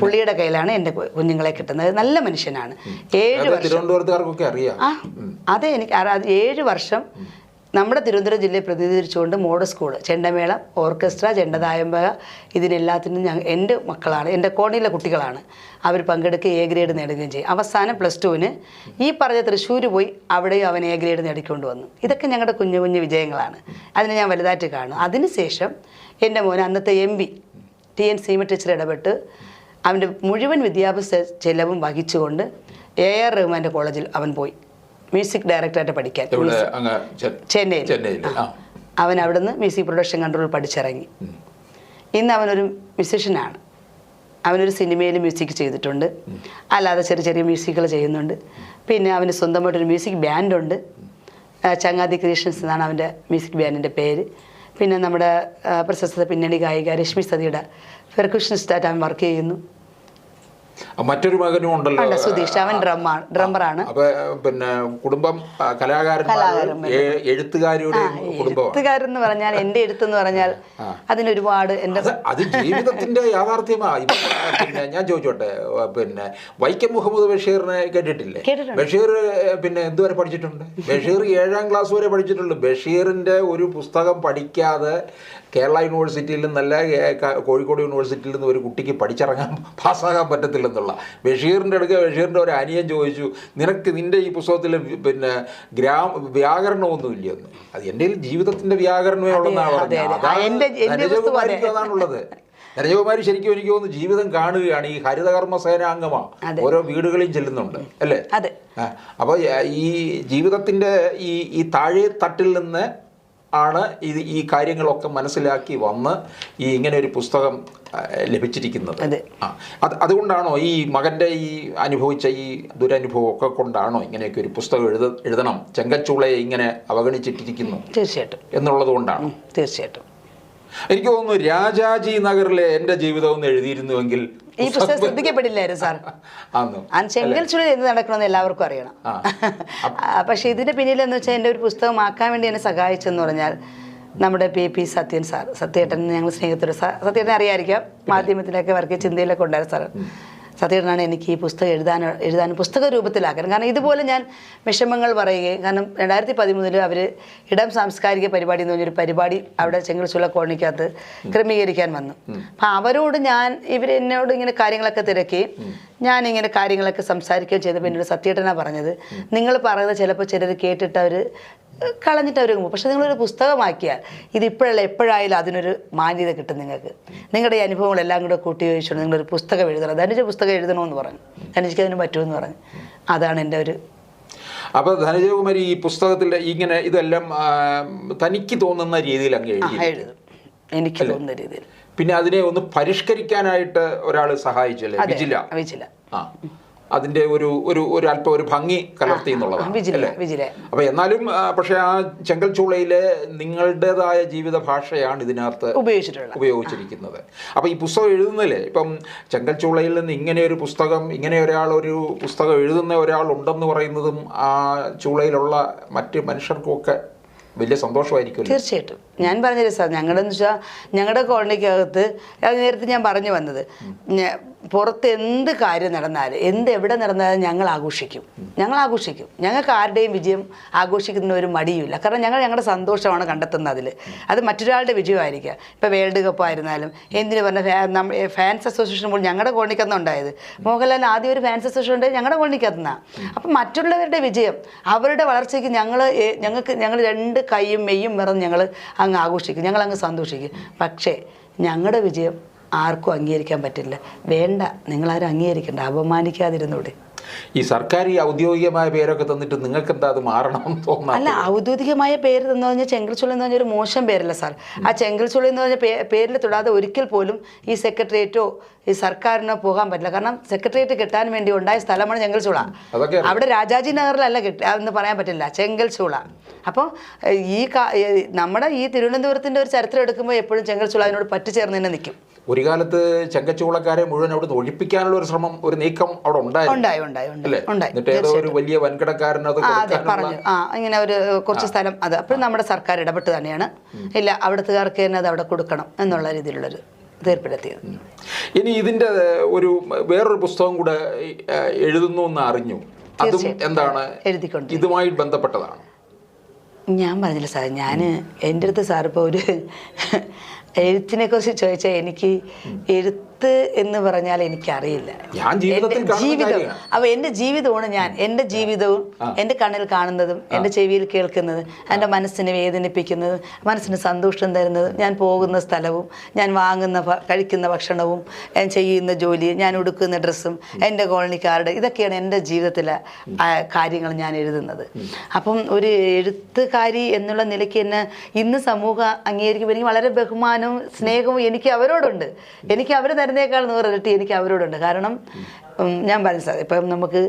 പുള്ളിയുടെ കയ്യിലാണ് എന്റെ കുഞ്ഞുങ്ങളെ കിട്ടുന്നത്. നല്ല മനുഷ്യനാണ്. ഏഴ് വർഷം. അതെ എനിക്ക്. ഏഴ് വർഷം നമ്മുടെ തിരുവനന്തപുരം ജില്ലയെ പ്രതിനിധീകരിച്ചുകൊണ്ട് മോഡൽ സ്കൂൾ ചെണ്ടമേളം ഓർക്കസ്ട്ര ചെണ്ടതായമ്പക ഇതിനെല്ലാത്തിനും ഞാൻ എന്റെ മക്കളാണ് എന്റെ കോണിയിലെ കുട്ടികളാണ്. അവർ പങ്കെടുക്കുക എ ഗ്രേഡ് നേടുകയും ചെയ്യും. അവസാനം പ്ലസ് ടുവിന് ഈ പറഞ്ഞ തൃശ്ശൂർ പോയി അവിടെയും അവൻ എ ഗ്രേഡ് നേടിക്കൊണ്ട് വന്നു. ഇതൊക്കെ ഞങ്ങളുടെ കുഞ്ഞു കുഞ്ഞു വിജയങ്ങളാണ്. അതിനെ ഞാൻ വലുതായിട്ട് കാണും. അതിനുശേഷം എന്റെ മോൻ അന്നത്തെ M P T N Seema teacher ഇടപെട്ട് അവന്റെ മുഴുവൻ വിദ്യാഭ്യാസ ചെലവും വഹിച്ചുകൊണ്ട് എ ആർ റഹ്മാന്റെ കോളേജിൽ അവൻ പോയി. മ്യൂസിക് ഡയറക്ടറായിട്ട് പഠിക്കാൻ. ചെന്നൈയിൽ. അവൻ അവിടുന്ന് മ്യൂസിക് പ്രൊഡക്ഷൻ കൺട്രോൾ പഠിച്ചിറങ്ങി. ഇന്ന് അവനൊരു മ്യൂസിഷ്യനാണ് അവനൊരു സിനിമയിൽ മ്യൂസിക് ചെയ്തിട്ടുണ്ട്. അല്ലാതെ ചെറിയ ചെറിയ മ്യൂസിക്കുകൾ ചെയ്യുന്നുണ്ട്. പിന്നെ അവന് സ്വന്തമായിട്ടൊരു മ്യൂസിക് ബാൻഡുണ്ട് ചങ്ങാതി ക്രിയേഷൻസ് എന്നാണ് അവന്റെ മ്യൂസിക് ബാൻഡിന്റെ പേര്. പിന്നെ നമ്മുടെ പ്രശസ്ത പിന്നണി ഗായിക രശ്മി സതിയുടെ പെർക്കുഷനിസ്റ്റായിട്ട് അവൻ വർക്ക് ചെയ്യുന്നു. മറ്റൊരു മകനും ഉണ്ടല്ലോ. ഉണ്ട് സുധീഷ്. അവൻ ഡ്രമ്മാണ് ഡ്രമ്മറാണ് അപ്പൊ പിന്നെ കുടുംബം കലാകാരൻ കലാകാരന്മാരും എ- എഴുത്തുകാരുടെയും കുടുംബമാണ്. എഴുത്തുകാരെന്ന് പറഞ്ഞാൽ എന്റെ എഴുത്തെന്ന് പറഞ്ഞാൽ അതിനൊരുപാട് എന്റെ അത് ജീവിതത്തിന്റെ യാഥാർത്ഥ്യമാ. പിന്നെ ഞാൻ ചോദിച്ചോട്ടെ പിന്നെ വൈക്കം മുഹമ്മദ് ബഷീറിനെ കേട്ടിട്ടില്ലേ? ബഷീർ പിന്നെ എന്തുവരെ പഠിച്ചിട്ടുണ്ട്? ബഷീർ ഏഴാം ക്ലാസ് വരെ പഠിച്ചിട്ടുണ്ട്. ബഷീറിന്റെ ഒരു പുസ്തകം പഠിക്കാതെ കേരള യൂണിവേഴ്സിറ്റിയിൽ നിന്നല്ല കോഴിക്കോട് യൂണിവേഴ്സിറ്റിയിൽ നിന്ന് ഒരു കുട്ടിക്ക് പഠിച്ചിറങ്ങാൻ പാസ്സാകാൻ പറ്റത്തില്ലെന്നുള്ള. ബഷീറിന്റെ അടുക്ക ബഷീറിന്റെ ഒരു അനിയൻ ചോദിച്ചു നിനക്ക് നിന്റെ ഈ പുസ്തകത്തിൽ പിന്നെ ഗ്രാമ വ്യാകരണമൊന്നുമില്ല എന്ന് അത് എന്റെ ജീവിതത്തിന്റെ വ്യാകരണമേ ഉള്ളതെന്നാണ് പറഞ്ഞത്. അതാണുള്ളത് ധനജകുമാരി ശരിക്കും എനിക്ക് തോന്നുന്നു ജീവിതം കാണുകയാണ് ഈ ഹരിതകർമ്മ സേനാംഗമാ. ഓരോ വീടുകളിൽ ചെല്ലുന്നുണ്ട് അല്ലേ? അപ്പോൾ ഈ ജീവിതത്തിന്റെ ഈ ഈ താഴെ തട്ടിൽ നിന്ന് ആണ് ഇത് ഈ കാര്യങ്ങളൊക്കെ മനസ്സിലാക്കി വന്ന് ഈ ഇങ്ങനെ ഒരു പുസ്തകം ലഭിച്ചിരിക്കുന്നത്. അതെ. ആ അത് അതുകൊണ്ടാണോ ഈ മകന്റെ ഈ അനുഭവിച്ച ഈ ദുരനുഭവം ഒക്കെ കൊണ്ടാണോ ഇങ്ങനെയൊക്കെ ഒരു പുസ്തകം എഴുത എഴുതണം? ചെങ്കച്ചൂളയെ ഇങ്ങനെ അവഗണിച്ചിട്ടിരിക്കുന്നു തീർച്ചയായിട്ടും. എന്നുള്ളത് കൊണ്ടാണ്? തീർച്ചയായിട്ടും. എനിക്ക് തോന്നുന്നു രാജാജി നഗറിലെ എന്റെ ജീവിതം ഒന്ന് എഴുതിയിരുന്നുവെങ്കിൽ ഈ പുസ്തകം ശ്രദ്ധിക്കപ്പെടില്ലായിരുന്നു സാർ. ചെങ്കൽ ചുഴി എന്ത് നടക്കണമെന്ന് എല്ലാവർക്കും അറിയണം. പക്ഷെ ഇതിന്റെ പിന്നിൽ എന്ന് വെച്ചാൽ എന്റെ ഒരു പുസ്തകമാക്കാൻ വേണ്ടി എന്നെ സഹായിച്ചെന്ന് പറഞ്ഞാൽ നമ്മുടെ പി പി സത്യൻ സാർ. സത്യേട്ടൻ ഞങ്ങൾ സ്നേഹത്തോടെ സത്യേട്ടൻ അറിയാമായിരിക്കാം മാധ്യമത്തിലൊക്കെ വർക്ക് ചിന്തയിലൊക്കെ ഉണ്ടായിരുന്നു സാർ സത്യേട്ടനാണ് എനിക്ക് ഈ പുസ്തകം എഴുതാൻ എഴുതാൻ പുസ്തക രൂപത്തിലാക്കാൻ കാരണം ഇതുപോലെ ഞാൻ വിഷമങ്ങൾ പറയുകയും കാരണം രണ്ടായിരത്തി പതിമൂന്നിൽ അവർ ഇടം സാംസ്കാരിക പരിപാടി എന്ന് പറഞ്ഞൊരു പരിപാടി അവിടെ ചെങ്കൽച്ചുള്ള കോളനിക്കകത്ത് ക്രമീകരിക്കാൻ വന്നു. അപ്പം അവരോട് ഞാൻ ഇവർ എന്നോട് ഇങ്ങനെ കാര്യങ്ങളൊക്കെ തിരക്കി. ഞാൻ ഇങ്ങനെ കാര്യങ്ങളൊക്കെ സംസാരിക്കുകയും ചെയ്തപ്പോൾ എന്നോട് സത്യേട്ടനാണ് പറഞ്ഞത്. നിങ്ങൾ പറയുന്നത് ചിലപ്പോൾ ചിലർ കേട്ടിട്ട് അവർ കളഞ്ഞിട്ട് അവർ പോകും. പക്ഷെ നിങ്ങളൊരു പുസ്തകമാക്കിയാൽ ഇതിപ്പോഴല്ല എപ്പോഴായാലും അതിനൊരു മാന്യത കിട്ടും നിങ്ങൾക്ക്. നിങ്ങളുടെ ഈ അനുഭവങ്ങളെല്ലാം കൂടെ കൂട്ടി ചോദിച്ചുകൊണ്ട് നിങ്ങളൊരു പുസ്തകം എഴുതണം. ധനുജ പുസ്തകം എഴുതണമെന്ന് പറഞ്ഞു. ധനുജയ്ക്ക് അതിന് പറ്റുമെന്ന് പറഞ്ഞു. അതാണ് എന്റെ ഒരു അപ്പോൾ ധനജകുമാരി ഈ പുസ്തകത്തിൽ ഇങ്ങനെ ഇതെല്ലാം തനിക്ക് തോന്നുന്ന രീതിയിൽ അങ്ങ് എഴുതി. എനിക്ക് തോന്നുന്ന രീതിയിൽ. പിന്നെ അതിനെ ഒന്ന് പരിഷ്കരിക്കാനായിട്ട് ഒരാൾ സഹായിച്ചല്ലേ? വിജില? വിജില. ആ. അതിന്റെ ഒരു ഒരു ഒരു അല്പം ഒരു ഭംഗി കലർത്തി എന്നുള്ളതാണ് അപ്പൊ എന്നാലും പക്ഷെ ആ ചെങ്കൽ ചൂളയിലെ നിങ്ങളുടേതായ ജീവിത ഭാഷയാണ് ഇതിനകത്ത് ഉപയോഗിച്ചിട്ടുള്ളത്. ഉപയോഗിച്ചിരിക്കുന്നത്. അപ്പൊ ഈ പുസ്തകം എഴുതുന്നതിൽ ഇപ്പം ചെങ്കൽ ചൂളയിൽ നിന്ന് ഇങ്ങനെ ഒരു പുസ്തകം ഇങ്ങനെ ഒരാൾ ഒരു പുസ്തകം എഴുതുന്ന ഒരാൾ ഉണ്ടെന്ന് പറയുന്നതും ആ ചൂളയിലുള്ള മറ്റ് മനുഷ്യർക്കുമൊക്കെ വലിയ സന്തോഷമായിരിക്കും തീർച്ചയായിട്ടും. ഞാൻ പറഞ്ഞില്ല സാർ ഞങ്ങളുടെ എന്ന് വെച്ചാൽ ഞങ്ങളുടെ കോളനിക്കകത്ത് നേരത്തെ ഞാൻ പറഞ്ഞു വന്നത് പുറത്ത് എന്ത് കാര്യം നടന്നാലും എന്ത് എവിടെ നടന്നാലും ഞങ്ങൾ ആഘോഷിക്കും. ഞങ്ങൾ ആഘോഷിക്കും. ഞങ്ങൾക്ക് ആരുടെയും വിജയം ആഘോഷിക്കുന്ന ഒരു മടിയുമില്ല. കാരണം ഞങ്ങൾ ഞങ്ങളുടെ സന്തോഷമാണ് കണ്ടെത്തുന്നത് അതിൽ അത് മറ്റൊരാളുടെ വിജയമായിരിക്കാം. ഇപ്പോൾ വേൾഡ് കപ്പ് ആയിരുന്നാലും എന്തിനു പറഞ്ഞ ഫാൻസ് അസോസിയേഷൻ പോലും ഞങ്ങളുടെ കോളനിക്കന്ന് ഉണ്ടായത്. മോഹൻലാൽ ആദ്യം ഒരു ഫാൻസ് അസോസിയേഷൻ ഉണ്ട് ഞങ്ങളുടെ കോളനിക്കത്തുനിന്നാണ് അപ്പം മറ്റുള്ളവരുടെ വിജയം അവരുടെ വളർച്ചയ്ക്ക് ഞങ്ങൾ ഞങ്ങൾക്ക് ഞങ്ങൾ രണ്ട് കൈയും മെയ്യും വിറന്ന് ഞങ്ങൾ അങ്ങ് ആഘോഷിക്കും. ഞങ്ങൾ അങ്ങ് സന്തോഷിക്കും. പക്ഷേ ഞങ്ങളുടെ വിജയം ആർക്കും അംഗീകരിക്കാൻ പറ്റില്ല. വേണ്ട നിങ്ങളാരും അംഗീകരിക്കണ്ട അപമാനിക്കാതിരുന്നൂടെ. ഈ സർക്കാർ ഈ ഔദ്യോഗികമായ പേരൊക്കെ തന്നിട്ട് നിങ്ങൾക്ക് എന്താ അത് മാറണം എന്ന് തോന്നാ അല്ല ഔദ്യോഗികമായ പേര് തന്നു പറഞ്ഞാൽ ചെങ്കൽച്ചുളി എന്ന് പറഞ്ഞ ഒരു മോശം പേരല്ല സാർ. ആ ചെങ്കൽച്ചുളി എന്ന് പറഞ്ഞ പേരിൽ തൊടാതെ ഒരിക്കൽ പോലും ഈ സെക്രട്ടേറിയറ്റോ ഈ സർക്കാരിനോ പോകാൻ പറ്റില്ല. കാരണം സെക്രട്ടേറിയറ്റ് കിട്ടാൻ വേണ്ടി ഉണ്ടായ സ്ഥലമാണ് ചെങ്കൽച്ചുള. അവിടെ രാജാജി നഗറിലല്ല കിട്ടുക എന്ന് പറയാൻ പറ്റില്ല ചെങ്കൽച്ചുള. അപ്പോൾ ഈ ഈ നമ്മുടെ ഈ തിരുവനന്തപുരത്തിന്റെ ഒരു ചരിത്രം എടുക്കുമ്പോൾ എപ്പോഴും ചെങ്കൽച്ചുള അതിനോട് പറ്റിച്ചേർന്ന് തന്നെ നിൽക്കും. ഒരു കാലത്ത് ചെങ്കച്ചൂളക്കാരെ മുഴുവൻ അവിടെ നിന്ന് ഒഴിപ്പിക്കാനുള്ള ഒരു ശ്രമം ഒരു നീക്കം അവിടെ ഉണ്ടായിരുന്നു. ഒരു വലിയ വൻകിടക്കാരൻ അത് പറഞ്ഞു. ആ ഇങ്ങനെ ഒരു കുറച്ച് സ്ഥലം. അത് അപ്പോൾ നമ്മുടെ സർക്കാർ ഇടപെട്ട് തന്നെയാണ്. ഇല്ല അവിടുത്തുകാർക്ക് തന്നെ അത് അവിടെ കൊടുക്കണം എന്നുള്ള രീതിയിലുള്ളൊരു തീർപ്പിലെത്തിയത്. ഇനി ഇതിന്റെ ഒരു വേറൊരു പുസ്തകം കൂടെ എഴുതുന്നു എന്ന് അറിഞ്ഞു. അതും എന്താണ്? ഇതുമായി ബന്ധപ്പെട്ടതാണ്. ഞാൻ പറഞ്ഞില്ല സാർ ഞാൻ എന്റെ അടുത്ത് സാർ ഇപ്പോൾ ഒരു എഴുത്തിനെ കുറിച്ച് ചോദിച്ചാൽ എനിക്ക് എഴുത്ത് എന്ന് പറഞ്ഞാൽ എനിക്കറിയില്ല. ജീവിതം അപ്പൊ എന്റെ ജീവിതമാണ് ഞാൻ. എന്റെ ജീവിതവും എന്റെ കണ്ണിൽ കാണുന്നതും എന്റെ ചെവിയിൽ കേൾക്കുന്നതും എന്റെ മനസ്സിനെ വേദനിപ്പിക്കുന്നതും മനസ്സിന് സന്തോഷം തരുന്നതും ഞാൻ പോകുന്ന സ്ഥലവും ഞാൻ വാങ്ങുന്ന കഴിക്കുന്ന ഭക്ഷണവും ഞാൻ ചെയ്യുന്ന ജോലി ഞാൻ ഉടുക്കുന്ന ഡ്രസ്സും എന്റെ കോളനിക്കാരുടെ ഇതൊക്കെയാണ് എന്റെ ജീവിതത്തിലെ കാര്യങ്ങൾ ഞാൻ എഴുതുന്നത്. അപ്പം ഒരു എഴുത്തുകാരി എന്നുള്ള നിലയ്ക്ക് എന്നെ ഇന്ന് സമൂഹം അംഗീകരിക്കുമ്പോൾ എനിക്ക് വളരെ ബഹുമാനവും സ്നേഹവും എനിക്ക് അവരോടുണ്ട്. എനിക്ക് അവർ തരുന്നേക്കാൾ നൂറിരട്ടി എനിക്ക് അവരോടുണ്ട്. കാരണം ഞാൻ പറഞ്ഞു ഇപ്പം നമുക്ക്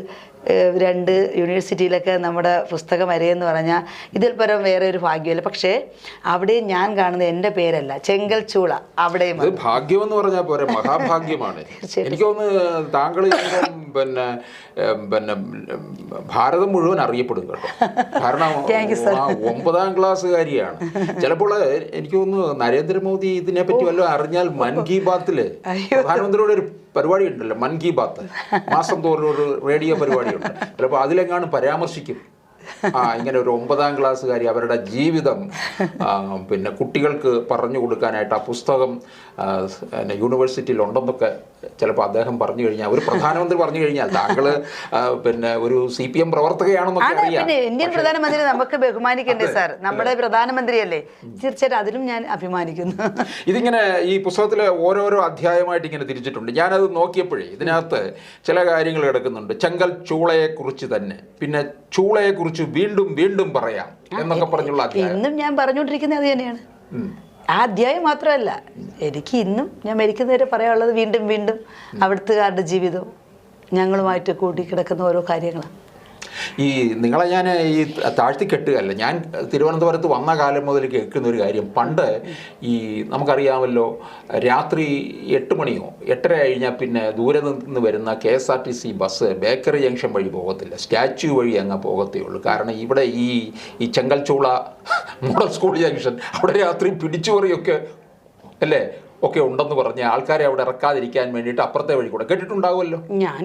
രണ്ട് യൂണിവേഴ്സിറ്റിയിലൊക്കെ നമ്മുടെ പുസ്തകം വരെയെന്ന് പറഞ്ഞാൽ ഇതിൽ പരം വേറെ ഒരു ഭാഗ്യമല്ല. പക്ഷേ അവിടെ ഞാൻ കാണുന്നത് എന്റെ പേരല്ല ചെങ്കൽ ചൂള അവിടെയും ഭാഗ്യം എന്ന് പറഞ്ഞാൽ പോരെ മഹാഭാഗ്യമാണ്. എനിക്ക് തോന്നുന്നു താങ്കൾ പിന്നെ പിന്നെ ഭാരതം മുഴുവൻ അറിയപ്പെടും കേട്ടോ. കാരണം. ഒമ്പതാം ക്ലാസ്സുകാരിയാണ്. ചിലപ്പോൾ എനിക്ക് തോന്നുന്നു നരേന്ദ്രമോദി ഇതിനെപ്പറ്റി വല്ലതും അറിഞ്ഞാൽ മൻ കി ബാത്തിൽ പ്രധാനമന്ത്രിയുടെ ഒരു പരിപാടി ഉണ്ടല്ലോ മൻ കി ബാത്ത്. മാസം തോറും ഒരു റേഡിയോ പരിപാടിയുണ്ട് ചിലപ്പോൾ അതിലെങ്ങാനും പരാമർശിക്കും. ആ ഇങ്ങനെ ഒരു ഒമ്പതാം ക്ലാസ്സുകാരി അവരുടെ ജീവിതം പിന്നെ കുട്ടികൾക്ക് പറഞ്ഞു കൊടുക്കാനായിട്ട് ആ പുസ്തകം യൂണിവേഴ്സിറ്റിയിൽ ഉണ്ടെന്നൊക്കെ ചിലപ്പോൾ അദ്ദേഹം പറഞ്ഞു കഴിഞ്ഞാൽ ഒരു പ്രധാനമന്ത്രി പറഞ്ഞു കഴിഞ്ഞാൽ താങ്കൾ പിന്നെ ഒരു സി പി എം പ്രവർത്തകയാണെന്നൊക്കെ ഇന്ത്യൻ പ്രധാനമന്ത്രി നമുക്ക് ബഹുമാനിക്കണ്ടേ സാർ? നമ്മുടെ പ്രധാനമന്ത്രിയല്ലേ? തീർച്ചയായിട്ടും അതിലും ഞാൻ അഭിമാനിക്കുന്നു. ഇതിങ്ങനെ ഈ പുസ്തകത്തിലെ ഓരോരോ അധ്യായമായിട്ട് ഇങ്ങനെ തിരിച്ചിട്ടുണ്ട്. ഞാനത് നോക്കിയപ്പോഴേ ഇതിനകത്ത് ചില കാര്യങ്ങൾ കിടക്കുന്നുണ്ട്. ചെങ്കൽ ചൂളയെക്കുറിച്ച് തന്നെ. പിന്നെ ചൂളയെക്കുറിച്ച് വീണ്ടും വീണ്ടും പറയാം എന്നൊക്കെ പറഞ്ഞുള്ള അധ്യായം. ഇന്നും ഞാൻ പറഞ്ഞുകൊണ്ടിരിക്കുന്നത് അത് തന്നെയാണ്. ആ അധ്യായം മാത്രമല്ല എനിക്ക് ഇന്നും ഞാൻ മരിക്കുന്നവരെ പറയാനുള്ളത് വീണ്ടും വീണ്ടും അവിടുത്തുകാരുടെ ജീവിതവും ഞങ്ങളുമായിട്ട് കൂട്ടിക്കിടക്കുന്ന ഓരോ കാര്യങ്ങളാണ്. ഈ നിങ്ങളെ ഞാൻ ഈ താഴ്ത്തി കെട്ടുകയല്ല ഞാൻ തിരുവനന്തപുരത്ത് വന്ന കാലം മുതൽ കേൾക്കുന്ന ഒരു കാര്യം. പണ്ട് ഈ നമുക്കറിയാമല്ലോ രാത്രി എട്ട് മണിയോ എട്ടര കഴിഞ്ഞാൽ പിന്നെ ദൂരെ നിന്ന് വരുന്ന K S R T C bus bakery junction വഴി പോകത്തില്ല. സ്റ്റാച്യു വഴി അങ്ങ് പോകത്തേ ഉള്ളൂ. കാരണം ഇവിടെ ഈ ഈ ചെങ്കൽച്ചൂള മോഡൽ സ്കൂൾ ജംഗ്ഷൻ അവിടെ രാത്രി പിടിച്ചുപറിയൊക്കെ അല്ലേ? ഒക്കെ ഉണ്ടെന്ന് പറഞ്ഞ് ആൾക്കാരെ അവിടെ ഇറക്കാതിരിക്കാൻ വേണ്ടിയിട്ട് അപ്പുറത്തെ വഴി കൂടെ കേട്ടിട്ടുണ്ടാവുമല്ലോ. ഞാൻ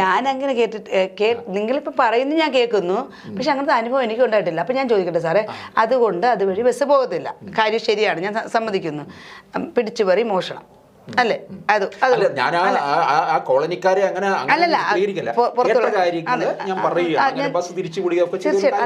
ഞാൻ അങ്ങനെ കേട്ടിട്ട് നിങ്ങളിപ്പോൾ പറയുന്നത് ഞാൻ കേൾക്കുന്നു പക്ഷെ അങ്ങനത്തെ അനുഭവം എനിക്ക് ഉണ്ടായിട്ടില്ല അപ്പം ഞാൻ ചോദിക്കട്ടെ സാറേ അതുകൊണ്ട് അതുവഴി ബസ് പോകത്തില്ല. കാര്യം ശരിയാണ് ഞാൻ സമ്മതിക്കുന്നു. പിടിച്ചുപറി മോഷണം. അല്ലേ? അത് ഞാൻ ആ- കോളനിക്കാരെ അങ്ങനെ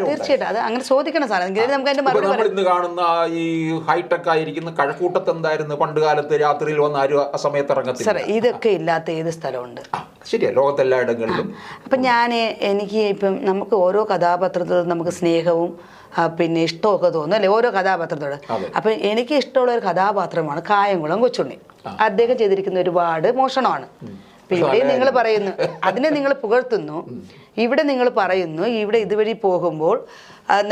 തീർച്ചയായിട്ടും അത് അങ്ങനെ ചോദിക്കണ സാധനം നമുക്ക് അതിന്റെ മറുപടി ഇന്ന് കാണുന്ന ഈ ഹൈടെക് ആയിരിക്കുന്ന കഴക്കൂട്ടത്ത് എന്തായിരുന്നു? പണ്ട് കാലത്ത് രാത്രിയിൽ വന്ന ആരും ആ സമയത്ത് ഇറങ്ങത്തില്ല. സാറേ ഇതൊക്കെ ഇല്ലാത്ത ഏത് സ്ഥലമുണ്ട്? ശരിയാ. ലോകത്തെല്ലായിടങ്ങളിലും അപ്പം ഞാൻ എനിക്ക് ഇപ്പം നമുക്ക് ഓരോ കഥാപാത്രത്തിലും നമുക്ക് സ്നേഹവും പിന്നെ ഇഷ്ടമൊക്കെ തോന്നും. അല്ലേ? ഓരോ കഥാപാത്രത്തോട്. അപ്പം എനിക്ക് ഇഷ്ടമുള്ള ഒരു കഥാപാത്രമാണ് കായംകുളം കൊച്ചുണ്ണി. അദ്ദേഹം ചെയ്തിരിക്കുന്ന ഒരുപാട് മോഷണമാണ്. പിന്നെ ഇവിടെ നിങ്ങൾ പറയുന്നു അതിനെ നിങ്ങൾ പുകഴ്ത്തുന്നു. ഇവിടെ നിങ്ങൾ പറയുന്നു ഇവിടെ ഇതുവഴി പോകുമ്പോൾ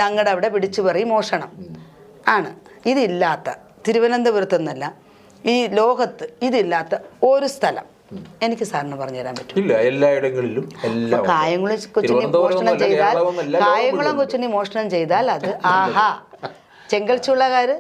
ഞങ്ങളുടെ അവിടെ പിടിച്ചു പറയും മോഷണം. ആണ്. ഇതില്ലാത്ത തിരുവനന്തപുരത്ത് നിന്നല്ല ഈ ലോകത്ത് ഇതില്ലാത്ത ഒരു സ്ഥലം. എനിക്ക് സാറിന് പറഞ്ഞു തരാൻ പറ്റും. ഇല്ല എല്ലായിടങ്ങളിലും. കായംകുളം കൊച്ചിനെ മോഷണം ചെയ്താൽ കായംകുളം. കൊച്ചിനെ മോഷണം ചെയ്താൽ അത് ആഹാ. ചെങ്കൽച്ചുള്ളകാർ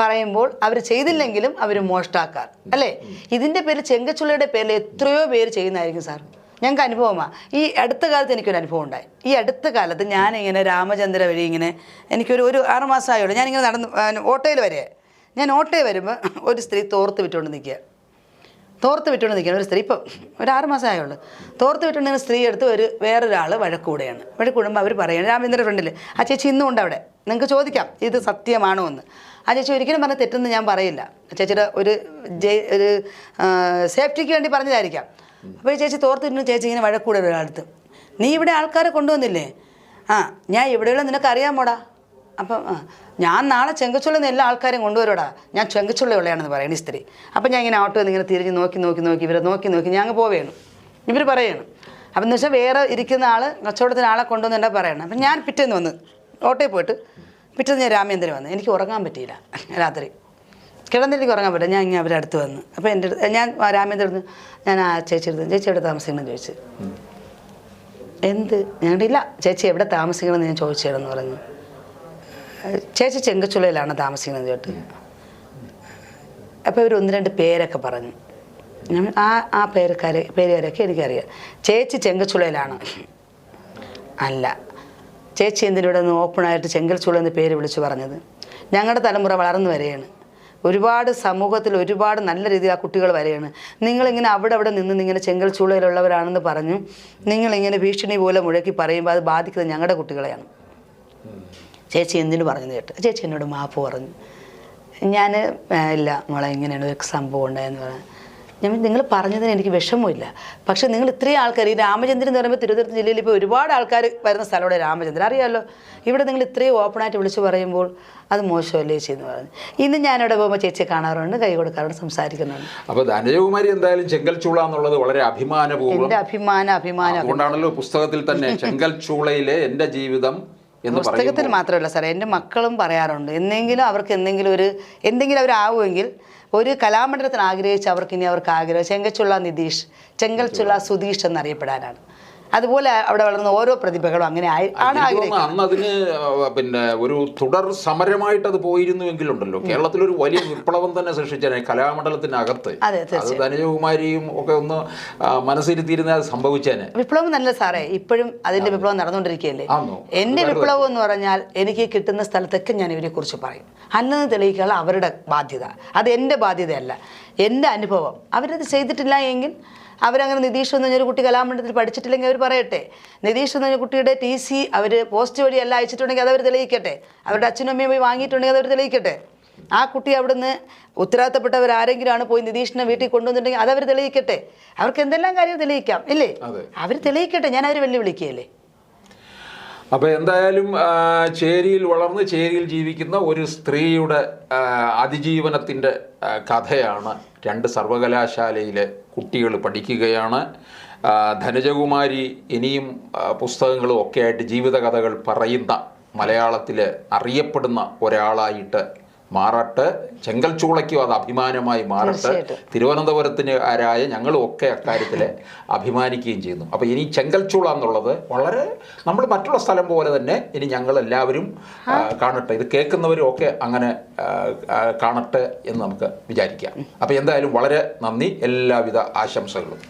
പറയുമ്പോൾ അവർ ചെയ്തില്ലെങ്കിലും അവർ മോഷ്ടാക്കാർ. അല്ലേ? ഇതിന്റെ പേര് ചെങ്കച്ചുള്ളയുടെ പേരിൽ എത്രയോ പേര് ചെയ്യുന്നതായിരിക്കും സാർ. ഞങ്ങൾക്ക് അനുഭവമാണ് ഈ അടുത്ത കാലത്ത് എനിക്കൊരു അനുഭവം ഉണ്ടായി. ഈ അടുത്ത കാലത്ത് ഞാനിങ്ങനെ രാമചന്ദ്ര വഴി ഇങ്ങനെ എനിക്കൊരു ഒരു ആറുമാസമായുള്ളൂ. ഞാനിങ്ങനെ നടന്ന് ഓട്ടോയിൽ വരെ. ഞാൻ ഓട്ടോയിൽ വരുമ്പോൾ ഒരു സ്ത്രീ തോർത്ത് വിട്ടുകൊണ്ട് നിൽക്കുക. തോർത്ത് വിട്ടുകൊണ്ട് നിൽക്കുന്ന ഒരു സ്ത്രീ ഇപ്പം ഒരു ആറ് മാസമായുള്ളൂ തോർത്ത് വിട്ടുകൊണ്ട് സ്ത്രീ എടുത്ത് ഒരു വേറൊരാൾ വഴക്കൂടെയാണ് വഴക്കൂടുമ്പോൾ അവർ പറയുന്നത് രാമേന്ദ്ര ഫ്രണ്ടിൽ ആ ചേച്ചി ഇന്നും ഉണ്ട് അവിടെ. നിങ്ങൾക്ക് ചോദിക്കാം ഇത് സത്യമാണോ എന്ന്. ആ ചേച്ചി ഒരിക്കലും പറഞ്ഞ തെറ്റെന്ന് ഞാൻ പറയില്ല. ചേച്ചിയുടെ ഒരു ജയ് ഒരു സേഫ്റ്റിക്ക് വേണ്ടി പറഞ്ഞതായിരിക്കാം. അപ്പോൾ ഈ ചേച്ചി തോർത്ത് വിട്ടുന്ന ചേച്ചി ഇങ്ങനെ വഴക്കൂടെ ഒരാളടുത്ത് നീ ഇവിടെ ആൾക്കാരെ കൊണ്ടുവന്നില്ലേ? ആ ഞാൻ ഇവിടെയുള്ള നിനക്ക് അറിയാമോടാ. അപ്പം ഞാൻ നാളെ ചെങ്കച്ചുള്ളിൽ നിന്ന് എല്ലാ ആൾക്കാരും കൊണ്ടുവരടാ ഞാൻ ചെങ്കച്ചുള്ളയുള്ളയാണെന്ന് പറയണ സ്ത്രീ. അപ്പം ഞാൻ ഇങ്ങനെ ഓട്ടോ ഇങ്ങനെ തിരിഞ്ഞ് നോക്കി നോക്കി നോക്കി ഇവരെ നോക്കി നോക്കി ഞാൻ പോവുകയാണ് ഇവർ പറയണം അപ്പം എന്ന് വെച്ചാൽ വേറെ ഇരിക്കുന്ന ആൾ കച്ചവടത്തിന് ആളെ കൊണ്ടുവന്നുണ്ടാ പറയണം? അപ്പം ഞാൻ പിറ്റേന്ന് വന്ന് ഓട്ടോയിൽ പോയിട്ട് പിറ്റേന്ന് ഞാൻ രാമേന്ദ്രൻ വന്ന്. എനിക്ക് ഉറങ്ങാൻ പറ്റിയില്ല രാത്രി. കിടന്നിട്ട് ഉറങ്ങാൻ പറ്റില്ല. ഞാൻ ഇങ്ങനെ അവരുടെ അടുത്ത് വന്ന്. അപ്പോൾ എന്റെ അടുത്ത് ഞാൻ രാമേന്ദ്രൻ ഞാൻ ആ ചേച്ചി എടുത്ത് ചേച്ചി എവിടെ താമസിക്കണമെന്ന് ചോദിച്ചു. എന്ത്? ഞങ്ങളുടെ ഇല്ല. ചേച്ചി എവിടെ താമസിക്കണമെന്ന് ഞാൻ ചോദിച്ചേടെന്ന് പറഞ്ഞു. ചേച്ചി ചെങ്കച്ചുളയിലാണ് താമസിക്കുന്നത് കേട്ട്. അപ്പോൾ ഇവർ ഒന്ന് രണ്ട് പേരൊക്കെ പറഞ്ഞു. ആ ആ പേരക്കാരെ പേരുകാരൊക്കെ എനിക്കറിയാം. ചേച്ചി ചെങ്കച്ചുളയിലാണ്. അല്ല. ചേച്ചി എന്തിനൂടെ ഒന്ന് ഓപ്പണായിട്ട് ചെങ്കൽച്ചുള എന്ന് പേര് വിളിച്ചു പറഞ്ഞത്? ഞങ്ങളുടെ തലമുറ വളർന്നു വരികയാണ് ഒരുപാട് സമൂഹത്തിൽ ഒരുപാട് നല്ല രീതിയിൽ ആ കുട്ടികൾ വരെയാണ്. നിങ്ങളിങ്ങനെ അവിടെ അവിടെ നിന്ന് ഇങ്ങനെ ചെങ്കൽ ചൂളയിലുള്ളവരാണെന്ന് പറഞ്ഞു. നിങ്ങളിങ്ങനെ ഭീഷണി പോലെ മുഴക്കി പറയുമ്പോൾ അത് ബാധിക്കുന്നത് ഞങ്ങളുടെ കുട്ടികളെയാണ്. ചേച്ചി എന്തിനു പറഞ്ഞു കേട്ട്. ചേച്ചി എന്നോട് മാപ്പ് പറഞ്ഞു. ഞാൻ ഇല്ല മോളെ ഇങ്ങനെയാണ് ഒരു സംഭവം ഉണ്ടായെന്ന് പറഞ്ഞു. ഞാൻ നിങ്ങൾ പറഞ്ഞതിന് എനിക്ക് വിഷമമില്ല. പക്ഷെ നിങ്ങൾ ഇത്രയും ആൾക്കാർ ഈ രാമചന്ദ്രൻ എന്ന് പറയുമ്പോൾ തിരുവനന്തപുരം ജില്ലയിൽ ഇപ്പോൾ ഒരുപാട് ആൾക്കാർ വരുന്ന സ്ഥലമാണ് രാമചന്ദ്രൻ. അറിയാമല്ലോ ഇവിടെ നിങ്ങൾ ഇത്രയും ഓപ്പണായിട്ട് വിളിച്ച് പറയുമ്പോൾ അത് മോശമല്ലേ ചേച്ചി എന്ന് പറഞ്ഞു. ഇന്ന് ഞാനിവിടെ പോകുമ്പോൾ ചേച്ചിയെ കാണാറുണ്ട് കൈ കൊടുക്കാറുണ്ട് സംസാരിക്കുന്നുണ്ട്. അപ്പോൾ ധനജകുമാരി എന്തായാലും ചെങ്കൽ ചൂള എന്നുള്ളത് വളരെ അഭിമാനപൂർവം. എന്റെ അഭിമാനം അഭിമാനം അതുകൊണ്ടാണല്ലോ പുസ്തകത്തിൽ തന്നെ ചെങ്കൽ എന്റെ ജീവിതം എന്ന് പുസ്തകത്തിൽ മാത്രമല്ല സാറേ എന്റെ മക്കളും പറയാറുണ്ട് എന്തെങ്കിലും അവർക്ക് എന്തെങ്കിലും ഒരു എന്തെങ്കിലും അവരാവുമെങ്കിൽ ഒരു കലാമണ്ഡലത്തിന് ആഗ്രഹിച്ച് അവർക്ക് ഇനി അവർക്ക് ആഗ്രഹം ചെങ്കച്ചുള്ള നിതീഷ് ചെങ്കൽച്ചുള്ള സുധീഷ് എന്നറിയപ്പെടാനാണ്. അതുപോലെ അവിടെ വളർന്ന ഓരോ പ്രതിഭകളും അങ്ങനെ ആണ് അന്ന് അതിന് പിന്നെ ഒരു തുടർ സമരമായിട്ട് അത് പോയിരുന്നുവെങ്കിലുണ്ടല്ലോ കേരളത്തിലൊരു വലിയ വിപ്ലവം തന്നെ സൃഷ്ടിച്ചാൽ കലാമണ്ഡലത്തിനകത്ത്. അതെ, ധനജകുമാരിയും ഒക്കെ ഒന്ന് മനസ്സിരുത്തിയിരുന്ന അത് സംഭവിച്ചേനെ. വിപ്ലവം നല്ല സാറേ ഇപ്പോഴും അതിന്റെ വിപ്ലവം നടന്നുകൊണ്ടിരിക്കുകയല്ലേ? എന്റെ വിപ്ലവം എന്ന് പറഞ്ഞാൽ എനിക്ക് കിട്ടുന്ന സ്ഥലത്തൊക്കെ ഞാൻ ഇവരെ കുറിച്ച് പറയും. അല്ലെന്ന് തെളിയിക്കാനുള്ള അവരുടെ ബാധ്യത. അത് എന്റെ ബാധ്യതയല്ല. എന്റെ അനുഭവം. അവരത് ചെയ്തിട്ടില്ല എങ്കിൽ അവരങ്ങനെ നിതീഷ് എന്ന് പറഞ്ഞൊരു കുട്ടി കലാമണ്ഡലത്തിൽ പഠിച്ചിട്ടില്ലെങ്കിൽ അവർ പറയട്ടെ. നിതീഷ് എന്ന് പറഞ്ഞ കുട്ടിയുടെ ടി സി അവർ പോസ്റ്റ് വഴി എല്ലാം അയച്ചിട്ടുണ്ടെങ്കിൽ അതവർ തെളിയിക്കട്ടെ. അവരുടെ അച്ഛനും അമ്മയും പോയി വാങ്ങിയിട്ടുണ്ടെങ്കിൽ അതവർ തെളിയിക്കട്ടെ. ആ കുട്ടി അവിടുന്ന് ഉത്തരവാദിത്തപ്പെട്ടവർ ആരെങ്കിലും ആണ് പോയി നിതീഷിനെ വീട്ടിൽ കൊണ്ടുവന്നിട്ടുണ്ടെങ്കിൽ അതവർ തെളിയിക്കട്ടെ. അവർക്ക് എന്തെല്ലാം കാര്യം തെളിയിക്കാം ഇല്ലേ. അവർ തെളിയിക്കട്ടെ. ഞാൻ അവർ വെല്ലുവിളിക്കുകയല്ലേ? അപ്പോൾ എന്തായാലും ചേരിയിൽ വളർന്ന് ചേരിയിൽ ജീവിക്കുന്ന ഒരു സ്ത്രീയുടെ അതിജീവനത്തിന്റെ കഥയാണ് രണ്ട് സർവകലാശാലയിലെ കുട്ടികൾ പഠിക്കുകയാണ്. ധനജകുമാരി ഇനിയും പുസ്തകങ്ങളും ഒക്കെ ആയിട്ട് ജീവിതകഥകൾ പറയുന്ന മലയാളത്തിൽ അറിയപ്പെടുന്ന ഒരാളായിട്ട് മാറട്ടെ ചെങ്കൽച്ചൂളയ്ക്കും അത് അഭിമാനമായി മാറട്ടെ തിരുവനന്തപുരത്തിന് ആരായ ഞങ്ങളും ഒക്കെ അക്കാര്യത്തിൽ അഭിമാനിക്കുകയും ചെയ്യുന്നു. അപ്പോൾ ഇനി ചെങ്കൽച്ചൂള എന്നുള്ളത് വളരെ നമ്മൾ മറ്റുള്ള സ്ഥലം പോലെ തന്നെ ഇനി ഞങ്ങൾ എല്ലാവരും കാണട്ടെ. ഇത് കേൾക്കുന്നവരും ഒക്കെ അങ്ങനെ കാണട്ടെ എന്ന് നമുക്ക് വിചാരിക്കാം. അപ്പോൾ എന്തായാലും വളരെ നന്ദി. എല്ലാവിധ ആശംസകളും.